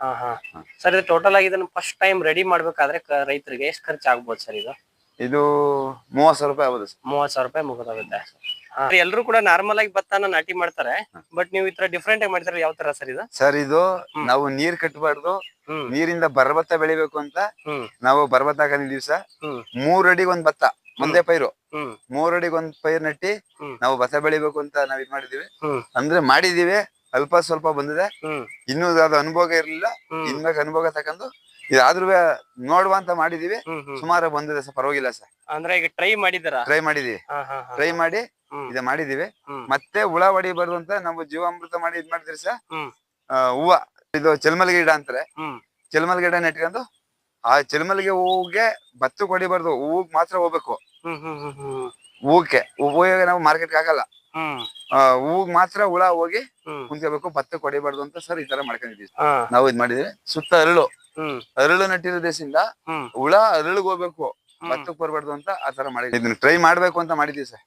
ಸರ್ ಇದು ಟೋಟಲ್ ಆಗಿ ಇದನ್ನ ಫಸ್ಟ್ ಟೈಮ್ ರೆಡಿ ಮಾಡ್ಬೇಕಾದ್ರೆ ರೈತರಿಗೆ ಎಷ್ಟು ಖರ್ಚು ಆಗ್ಬೋದು ಸರ್ ಇದು? ಇದು ಮೂವತ್ ಸಾವಿರ ರೂಪಾಯಿ ಆಗ್ಬೋದು ಸರ್. ಮೂವತ್ ಸಾವಿರ ರೂಪಾಯಿ ಮುಗಿದೋಗುತ್ತೆ ಎಲ್ಲರೂ ಕೂಡ ನಾರ್ಮಲ್ ಆಗಿ ಭತ್ತನ ನಾಟಿ ಮಾಡ್ತಾರೆ. ಬಟ್ ನೀವು ಈ ತರ ಡಿಫ್ರೆಂಟ್ ಆಗಿ ಮಾಡ್ತಾರೆ ಯಾವ ತರ ಸರ್ ಇದು? ಸರ್ ಇದು ನಾವು ನೀರ್ ಕಟ್ಟಬಾರ್ದು ನೀರಿಂದ ಬರಭತ್ತ ಬೆಳಿಬೇಕು ಅಂತ ನಾವು ಬರಭತ್ತ ಹಾಕೊಂಡಿದೀವಿ ಸರ್. ಹ್ಮ್. ಮೂರ್ ಅಡಿಗೆ ಒಂದ್ ಭತ್ತ ಒಂದೇ ಪೈರು. ಮೂರಡಿಗೆ ಮೂರ್ ಅಡಿಗೆ ಒಂದ್ ಪೈರ್ ನಟ್ಟಿ. ನಾವು ಭತ್ತ ಬೆಳಿಬೇಕು ಅಂತ ನಾವ್ ಇದ್ ಮಾಡಿದೀವಿ ಅಂದ್ರೆ ಮಾಡಿದೀವಿ ಅಲ್ಪ ಸ್ವಲ್ಪ ಬಂದಿದೆ. ಇನ್ನೂ ಅದು ಅನುಭವ ಇರ್ಲಿಲ್ಲ. ಇನ್ಮೇಲೆ ಅನುಭವ ತಕೊಂಡು ಇದಾದ್ರೂ ನೋಡುವ ಅಂತ ಮಾಡಿದೀವಿ. ಹ್ಮ್ ಹ್ಮ್. ಸುಮಾರು ಬಂದಿದೆ ಸರ್ ಪರವಾಗಿಲ್ಲ ಸರ್. ಅಂದ್ರೆ ಈಗ ಟ್ರೈ ಮಾಡಿದಾರ ಟ್ರೈ ಮಾಡಿದೀವಿ. ಟ್ರೈ ಮಾಡಿ ಇದ ಮಾಡಿದೀವಿ. ಹ್ಮ್. ಮತ್ತೆ ಹುಳ ಹೊಡಿಬಾರ್ದು ಅಂತ ನಾವು ಜೀವಾಮೃತ ಮಾಡಿ ಇದ್ ಮಾಡಿದ್ರಿ ಸರ್. ಹ್ಮ್. ಆ, ಹೂವ. ಇದು ಚಲಮಲ್ ಗಿಡ ಅಂತಾರೆ. ಹ್ಮ್. ಚೆಲ್ಮಲ್ ಗಿಡ ನೆಟ್ಕೊಂಡು ಆ ಚೆಲ್ಮಲ್ಗೆ ಹೂವಿಗೆ ಬತ್ತು ಹೊಡಿಬಾರ್ದು ಹೂವಿಗೆ ಮಾತ್ರ ಹೋಗ್ಬೇಕು. ಹ್ಮ್ ಹ್ಮ್ ಹ್ಮ್ ಹ್ಮ್ ಹೂಕ್ಕೆ. ಹೂವಿಗೆ ನಾವು ಮಾರ್ಕೆಟ್ಗೆ ಆಗಲ್ಲ. ಹ್ಮ್. ಹೂಗ್ ಮಾತ್ರ ಹುಳ ಹೋಗಿ ಹ್ಮ್. ಕುಂತ್ಕೋಬೇಕು ಭತ್ತ ಹೊಡಿಬಾರ್ದು ಅಂತ ಸರ್ ಈ ತರ ಮಾಡ್ಕೊಂಡಿದೀವಿ. ಹಾ. ನಾವು ಇದ್ ಮಾಡಿದೀವಿ. ಸುತ್ತ ಅರಳು ಅರಳು ನಟ್ಟಿರೋ ದೇಶದಿಂದ ಹುಳ ಅರಳಿಗೆ ಹೋಗ್ಬೇಕು ಭತ್ತಕ್ಕೆ ಬರಬಾರ್ದು ಅಂತ ಆ ತರ ಮಾಡಿದ್ವಿ ಇದನ್ನ ಟ್ರೈ ಮಾಡ್ಬೇಕು ಅಂತ ಮಾಡಿದ್ವಿ ಸರ್.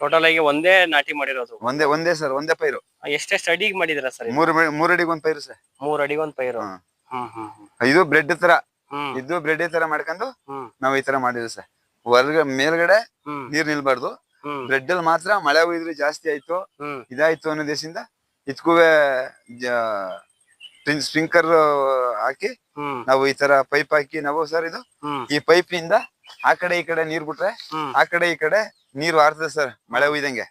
ಟೋಟಲ್ ಆಗಿ ಒಂದೇ ನಾಟಿ ಮಾಡಿರೋದು. ಒಂದೇ ಒಂದೇ ಸರ್ ಒಂದೇ ಪೈರು. ಎಷ್ಟೆಷ್ಟು ಅಡಿಗೆ ಮಾಡಿದ್ರ ಸರ್ ಮೂರ್ ಮೂರ್ ಅಡಿಗೆ ಒಂದ್ ಪೈರು ಸರ್. ಮೂರ್ ಅಡಿಗೆ ಒಂದ್ ಪೈರು. ಇದು ಬ್ರೆಡ್ ತರ ಇದು ಬ್ರೆಡ್ ತರ ಮಾಡ್ಕೊಂಡು ನಾವ್ ಈ ತರ ಮಾಡಿದ್ವಿ ಸರ್. ಹೊರಗ ಮೇಲ್ಗಡೆ ನೀರ್ ನಿಲ್ಬಾರ್ದು. ಬ್ರೆಡ್ ಅಲ್ಲಿ ಮಾತ್ರ ಮಳೆ ಹೋಗಿದ್ರೆ ಜಾಸ್ತಿ ಆಯ್ತು ಇದಾಯ್ತು ಅನ್ನೋ ದೇಶದಿಂದ ಇದ್ಕೂವೆ ಸ್ಪ್ರಿಂಕರ್ ಹಾಕಿ ನಾವು ಈ ತರ ಪೈಪ್ ಹಾಕಿ ನಾವು ಸರ್ ಇದು ಈ ಪೈಪ್ನಿಂದ ಆ ಕಡೆ ಈ ಕಡೆ ನೀರ್ ಬಿಟ್ರೆ ಆ ಕಡೆ ಈ ಕಡೆ ನೀರು ಹಾರ್ತದೆ ಸರ್ ಮಳೆ ಹುಯ್ದಂಗೆ.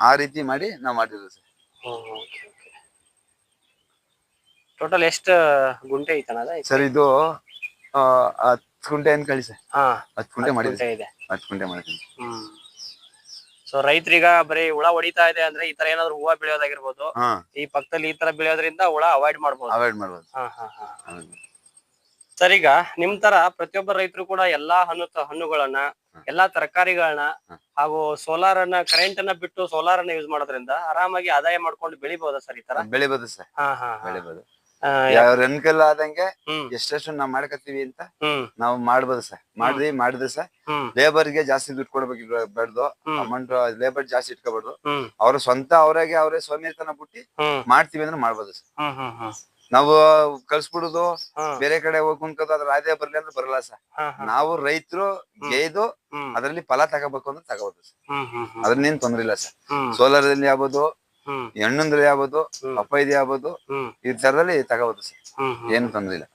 ಆ ರೀತಿ ಮಾಡಿ ನಾವು ಮಾಡಿದ್ವಿ ಸರ್. ಟೋಟಲ್ ಎಷ್ಟು ಗುಂಟೆ ಸರ್ ಇದು ಹತ್ತು ಗುಂಟೆ ಅನ್ಕೊಳ್ಳಿ ಸರ್. ಹಾ. ಹತ್ತು ಗುಂಟೆ ಇದೆ. ಹತ್ತು ಗುಂಟೆ ಮಾಡಿದ್ವಿ. ಸೊ ರೈತರೀಗ ಬರೀ ಹುಳ ಹೊಡಿತಾ ಇದೆ ಅಂದ್ರೆ ಈ ತರ ಏನಾದ್ರು ಹೂವ ಬೆಳೆಯೋದಾಗಿರ್ಬೋದು. ಹಾ. ಈ ಪಕ್ಕದಲ್ಲಿ ಈ ತರ ಬೆಳೆಯೋದ್ರಿಂದ ಹುಳ ಅವಾಯ್ಡ್ ಮಾಡ್ಬೋದು. ಅವಾಯ್ಡ್ ಮಾಡ್ಬೋದು. ಹಾ ಹಾ ಹಾ. ಹೌದು. ಸರ್ ಈಗ ನಿಮ್ ತರ ಪ್ರತಿಯೊಬ್ಬ ರೈತರು ಕೂಡ ಎಲ್ಲಾ ಹಣ್ಣು ತ- ಹಣ್ಣುಗಳನ್ನ ಎಲ್ಲಾ ತರಕಾರಿಗಳನ್ನ. ಹಾಗೂ ಸೋಲಾರ್ ಅನ್ನ ಕರೆಂಟ್ ಅನ್ನ ಬಿಟ್ಟು ಸೋಲಾರ್ ಅನ್ನ ಯೂಸ್ ಮಾಡೋದ್ರಿಂದ ಆರಾಮಾಗಿ ಆದಾಯ ಮಾಡ್ಕೊಂಡು ಬೆಳಿಬಹುದಾ ಸರ್ ಈ ತರ? ಬೆಳಿಬೋದು ಸರ್. ಹಾ ಹಾ ಹಾ. ಬೆಳಿಬೋದು. ಯಾವ ಅನುಕೂಲ ಆದಂಗೆ ಎಷ್ಟೆಷ್ಟು ನಾವ್ ಮಾಡ್ಕತ್ತೀವಿ ಅಂತ ನಾವು ಮಾಡ್ಬೋದು ಸರ್. ಮಾಡಿದ್ವಿ ಮಾಡಿದ್ರೆ ಸರ್. ಲೇಬರ್ಗೆ ಜಾಸ್ತಿ ದುಡ್ಡು ಕೊಡ್ಬೇಕು ಬೇಡ್ದು. ಅಮೌಂಟ್ ಲೇಬರ್ ಜಾಸ್ತಿ ಇಟ್ಕೋಬಾರ್ದು. ಅವ್ರ ಸ್ವಂತ ಅವರಾಗೆ ಅವರೇ ಸ್ವಾಮಿತನ ಬಿಟ್ಟಿ ಮಾಡ್ತೀವಿ ಅಂದ್ರೆ ಮಾಡ್ಬೋದು ಸರ್. ನಾವು ಕಳ್ಸ್ಬಿಡುದು ಬೇರೆ ಕಡೆ ಹೋಗಿ ಕುಂತ್ಕೋದು ಅದ್ರ ಆದಾಯ ಬರ್ಲಿ ಅಂದ್ರೆ ಬರಲ್ಲ ಸರ್. ನಾವು ರೈತರು ಗೇಯ್ದು ಅದ್ರಲ್ಲಿ ಫಲ ತಗೋಬೇಕು ಅಂದ್ರೆ ತಗೋಬೋದು ಸರ್. ಹ್ಮ್ ತೊಂದ್ರೆ ಇಲ್ಲ ಸರ್. ಸೋಲಾರ್ ಅಲ್ಲಿ ಆಗ್ಬೋದು ಹ್ಮ್. ಯಾವ್ದು ಆಗ್ಬೋದು ಇದು ಯಾವ್ದು ಈ ತರದಲ್ಲಿ ತಗೋಬೋದು ಸರ್. ಏನು ತೊಂದ್ರೆ ಇಲ್ಲ.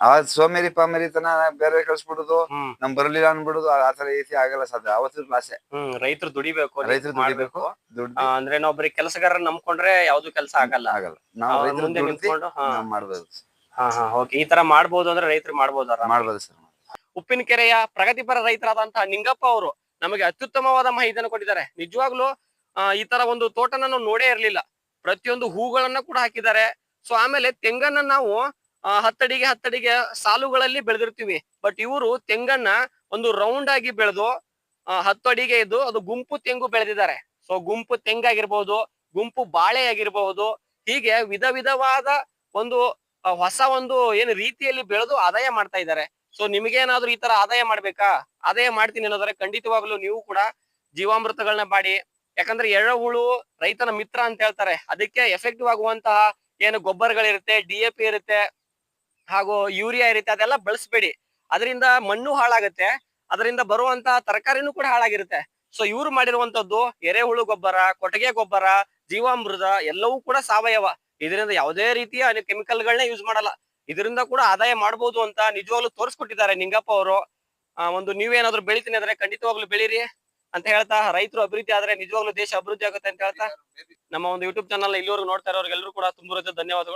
ಆ ಸೋಮೇರಿ ಪಾಮೇರಿ ತನ ಬೇರೆ ಕಳ್ಸ್ಬಿಡುದು ನಮ್ ಬರಲಿಲ್ಲ ಅನ್ಬಿಡುದು ಆ ತರ ರೀತಿ ಆಗಲ್ಲ ಸಾಧ್ಯ ಅವತ್ತು ಲಾಸೆ ಹಮ್ ರೈತರು ದುಡಿಬೇಕು ರೈತರು ದುಡಿಬೇಕು ಅಂದ್ರೆ ನಾವು ಬರೀ ಕೆಲಸಗಾರ ನಂಬ್ಕೊಂಡ್ರೆ ಯಾವ್ದು ಕೆಲಸ ಆಗಲ್ಲ. ಆಗಲ್ಲ. ನಾವು ರೈತರು ಮಾಡ್ಬೋದು ಓಕೆ. ಈ ತರ ಮಾಡ್ಬೋದು ಅಂದ್ರೆ ರೈತರು ಮಾಡ್ಬೋದು ಮಾಡ್ಬೋದು ಸರ್ ಉಪ್ಪಿನಕೆರೆಯ ಪ್ರಗತಿಪರ ರೈತರಾದಂತಹ ನಿಂಗಪ್ಪ ಅವರು ನಮಗೆ ಅತ್ಯುತ್ತಮವಾದ ಮಾಹಿತಿಯನ್ನು ಕೊಟ್ಟಿದ್ದಾರೆ. ನಿಜವಾಗ್ಲೂ ಈ ತರ ಒಂದು ತೋಟನ ನಾವು ನೋಡೇ ಇರ್ಲಿಲ್ಲ. ಪ್ರತಿಯೊಂದು ಹೂಗಳನ್ನ ಕೂಡ ಹಾಕಿದ್ದಾರೆ. ಸೊ ಆಮೇಲೆ ತೆಂಗನ್ನ ನಾವು ಹತ್ತಡಿಗೆ ಹತ್ತಡಿಗೆ ಸಾಲುಗಳಲ್ಲಿ ಬೆಳೆದಿರ್ತೀವಿ. ಬಟ್ ಇವರು ತೆಂಗನ್ನ ಒಂದು ರೌಂಡ್ ಆಗಿ ಬೆಳೆದು ಹತ್ತು ಅಡಿಗೆ ಇದ್ದು ಅದು ಗುಂಪು ತೆಂಗು ಬೆಳೆದಿದ್ದಾರೆ. ಸೊ ಗುಂಪು ತೆಂಗಾಗಿರ್ಬಹುದು ಗುಂಪು ಬಾಳೆ ಆಗಿರಬಹುದು ಹೀಗೆ ವಿಧ ವಿಧವಾದ ಒಂದು ಹೊಸ ಒಂದು ಏನು ರೀತಿಯಲ್ಲಿ ಬೆಳೆದು ಆದಾಯ ಮಾಡ್ತಾ ಇದ್ದಾರೆ. ಸೊ ನಿಮಗೇನಾದ್ರೂ ಈ ತರ ಆದಾಯ ಮಾಡ್ಬೇಕಾ? ಆದಾಯ ಮಾಡ್ತೀನಿ ಅನ್ನೋದ್ರೆ ಖಂಡಿತವಾಗ್ಲೂ ನೀವು ಕೂಡ ಜೀವಾಮೃತಗಳನ್ನ ಮಾಡಿ ಯಾಕಂದ್ರೆ ಎರೆಹುಳು ರೈತನ ಮಿತ್ರ ಅಂತ ಹೇಳ್ತಾರೆ. ಅದಕ್ಕೆ ಎಫೆಕ್ಟಿವ್ ಆಗುವಂತಹ ಏನು ಗೊಬ್ಬರಗಳಿರುತ್ತೆ ಡಿ ಎ ಪಿ ಇರುತ್ತೆ, ಹಾಗೂ ಯೂರಿಯಾ ಇರುತ್ತೆ, ಅದೆಲ್ಲ ಬಳಸಬೇಡಿ. ಅದರಿಂದ ಮಣ್ಣು ಹಾಳಾಗುತ್ತೆ. ಅದರಿಂದ ಬರುವಂತಹ ತರಕಾರಿನೂ ಕೂಡ ಹಾಳಾಗಿರುತ್ತೆ. ಸೊ ಇವ್ರು ಮಾಡಿರುವಂತದ್ದು ಎರೆಹುಳು ಗೊಬ್ಬರ, ಕೊಟ್ಟಿಗೆ ಗೊಬ್ಬರ, ಜೀವಾಮೃತ ಎಲ್ಲವೂ ಕೂಡ ಸಾವಯವ. ಇದರಿಂದ ಯಾವುದೇ ರೀತಿಯ ಕೆಮಿಕಲ್ ಕೆಮಿಕಲ್ಗಳನ್ನ ಯೂಸ್ ಮಾಡಲ್ಲ. ಇದರಿಂದ ಕೂಡ ಆದಾಯ ಮಾಡಬಹುದು ಅಂತ ನಿಜವಾಗ್ಲೂ ತೋರಿಸ್ಕೊಟ್ಟಿದ್ದಾರೆ ನಿಂಗಪ್ಪ ಅವರು. ಒಂದು ನೀವೇನಾದ್ರೂ ಬೆಳಿತೀನಿ ಅಂದ್ರೆ ಖಂಡಿತವಾಗ್ಲೂ ಬೆಳೀರಿ. ಅಂತ ಹೇಳ್ತಾ ರೈತರು ಅಭಿವೃದ್ಧಿ ಆದ್ರೆ ನಿಜವಾಗ್ಲೂ ದೇಶ ಅಭಿವೃದ್ಧಿ ಆಗುತ್ತೆ ಅಂತ ಹೇಳ್ತಾ ನಮ್ಮ ಒಂದು ಯೂಟ್ಯೂಬ್ ಚಾನಲ್ ಇಲ್ಲಿವರೆಗೂ ನೋಡ್ತಾ ಎಲ್ಲರೂ ಕೂಡ ತುಂಬ ಧನ್ಯವಾದಗಳು.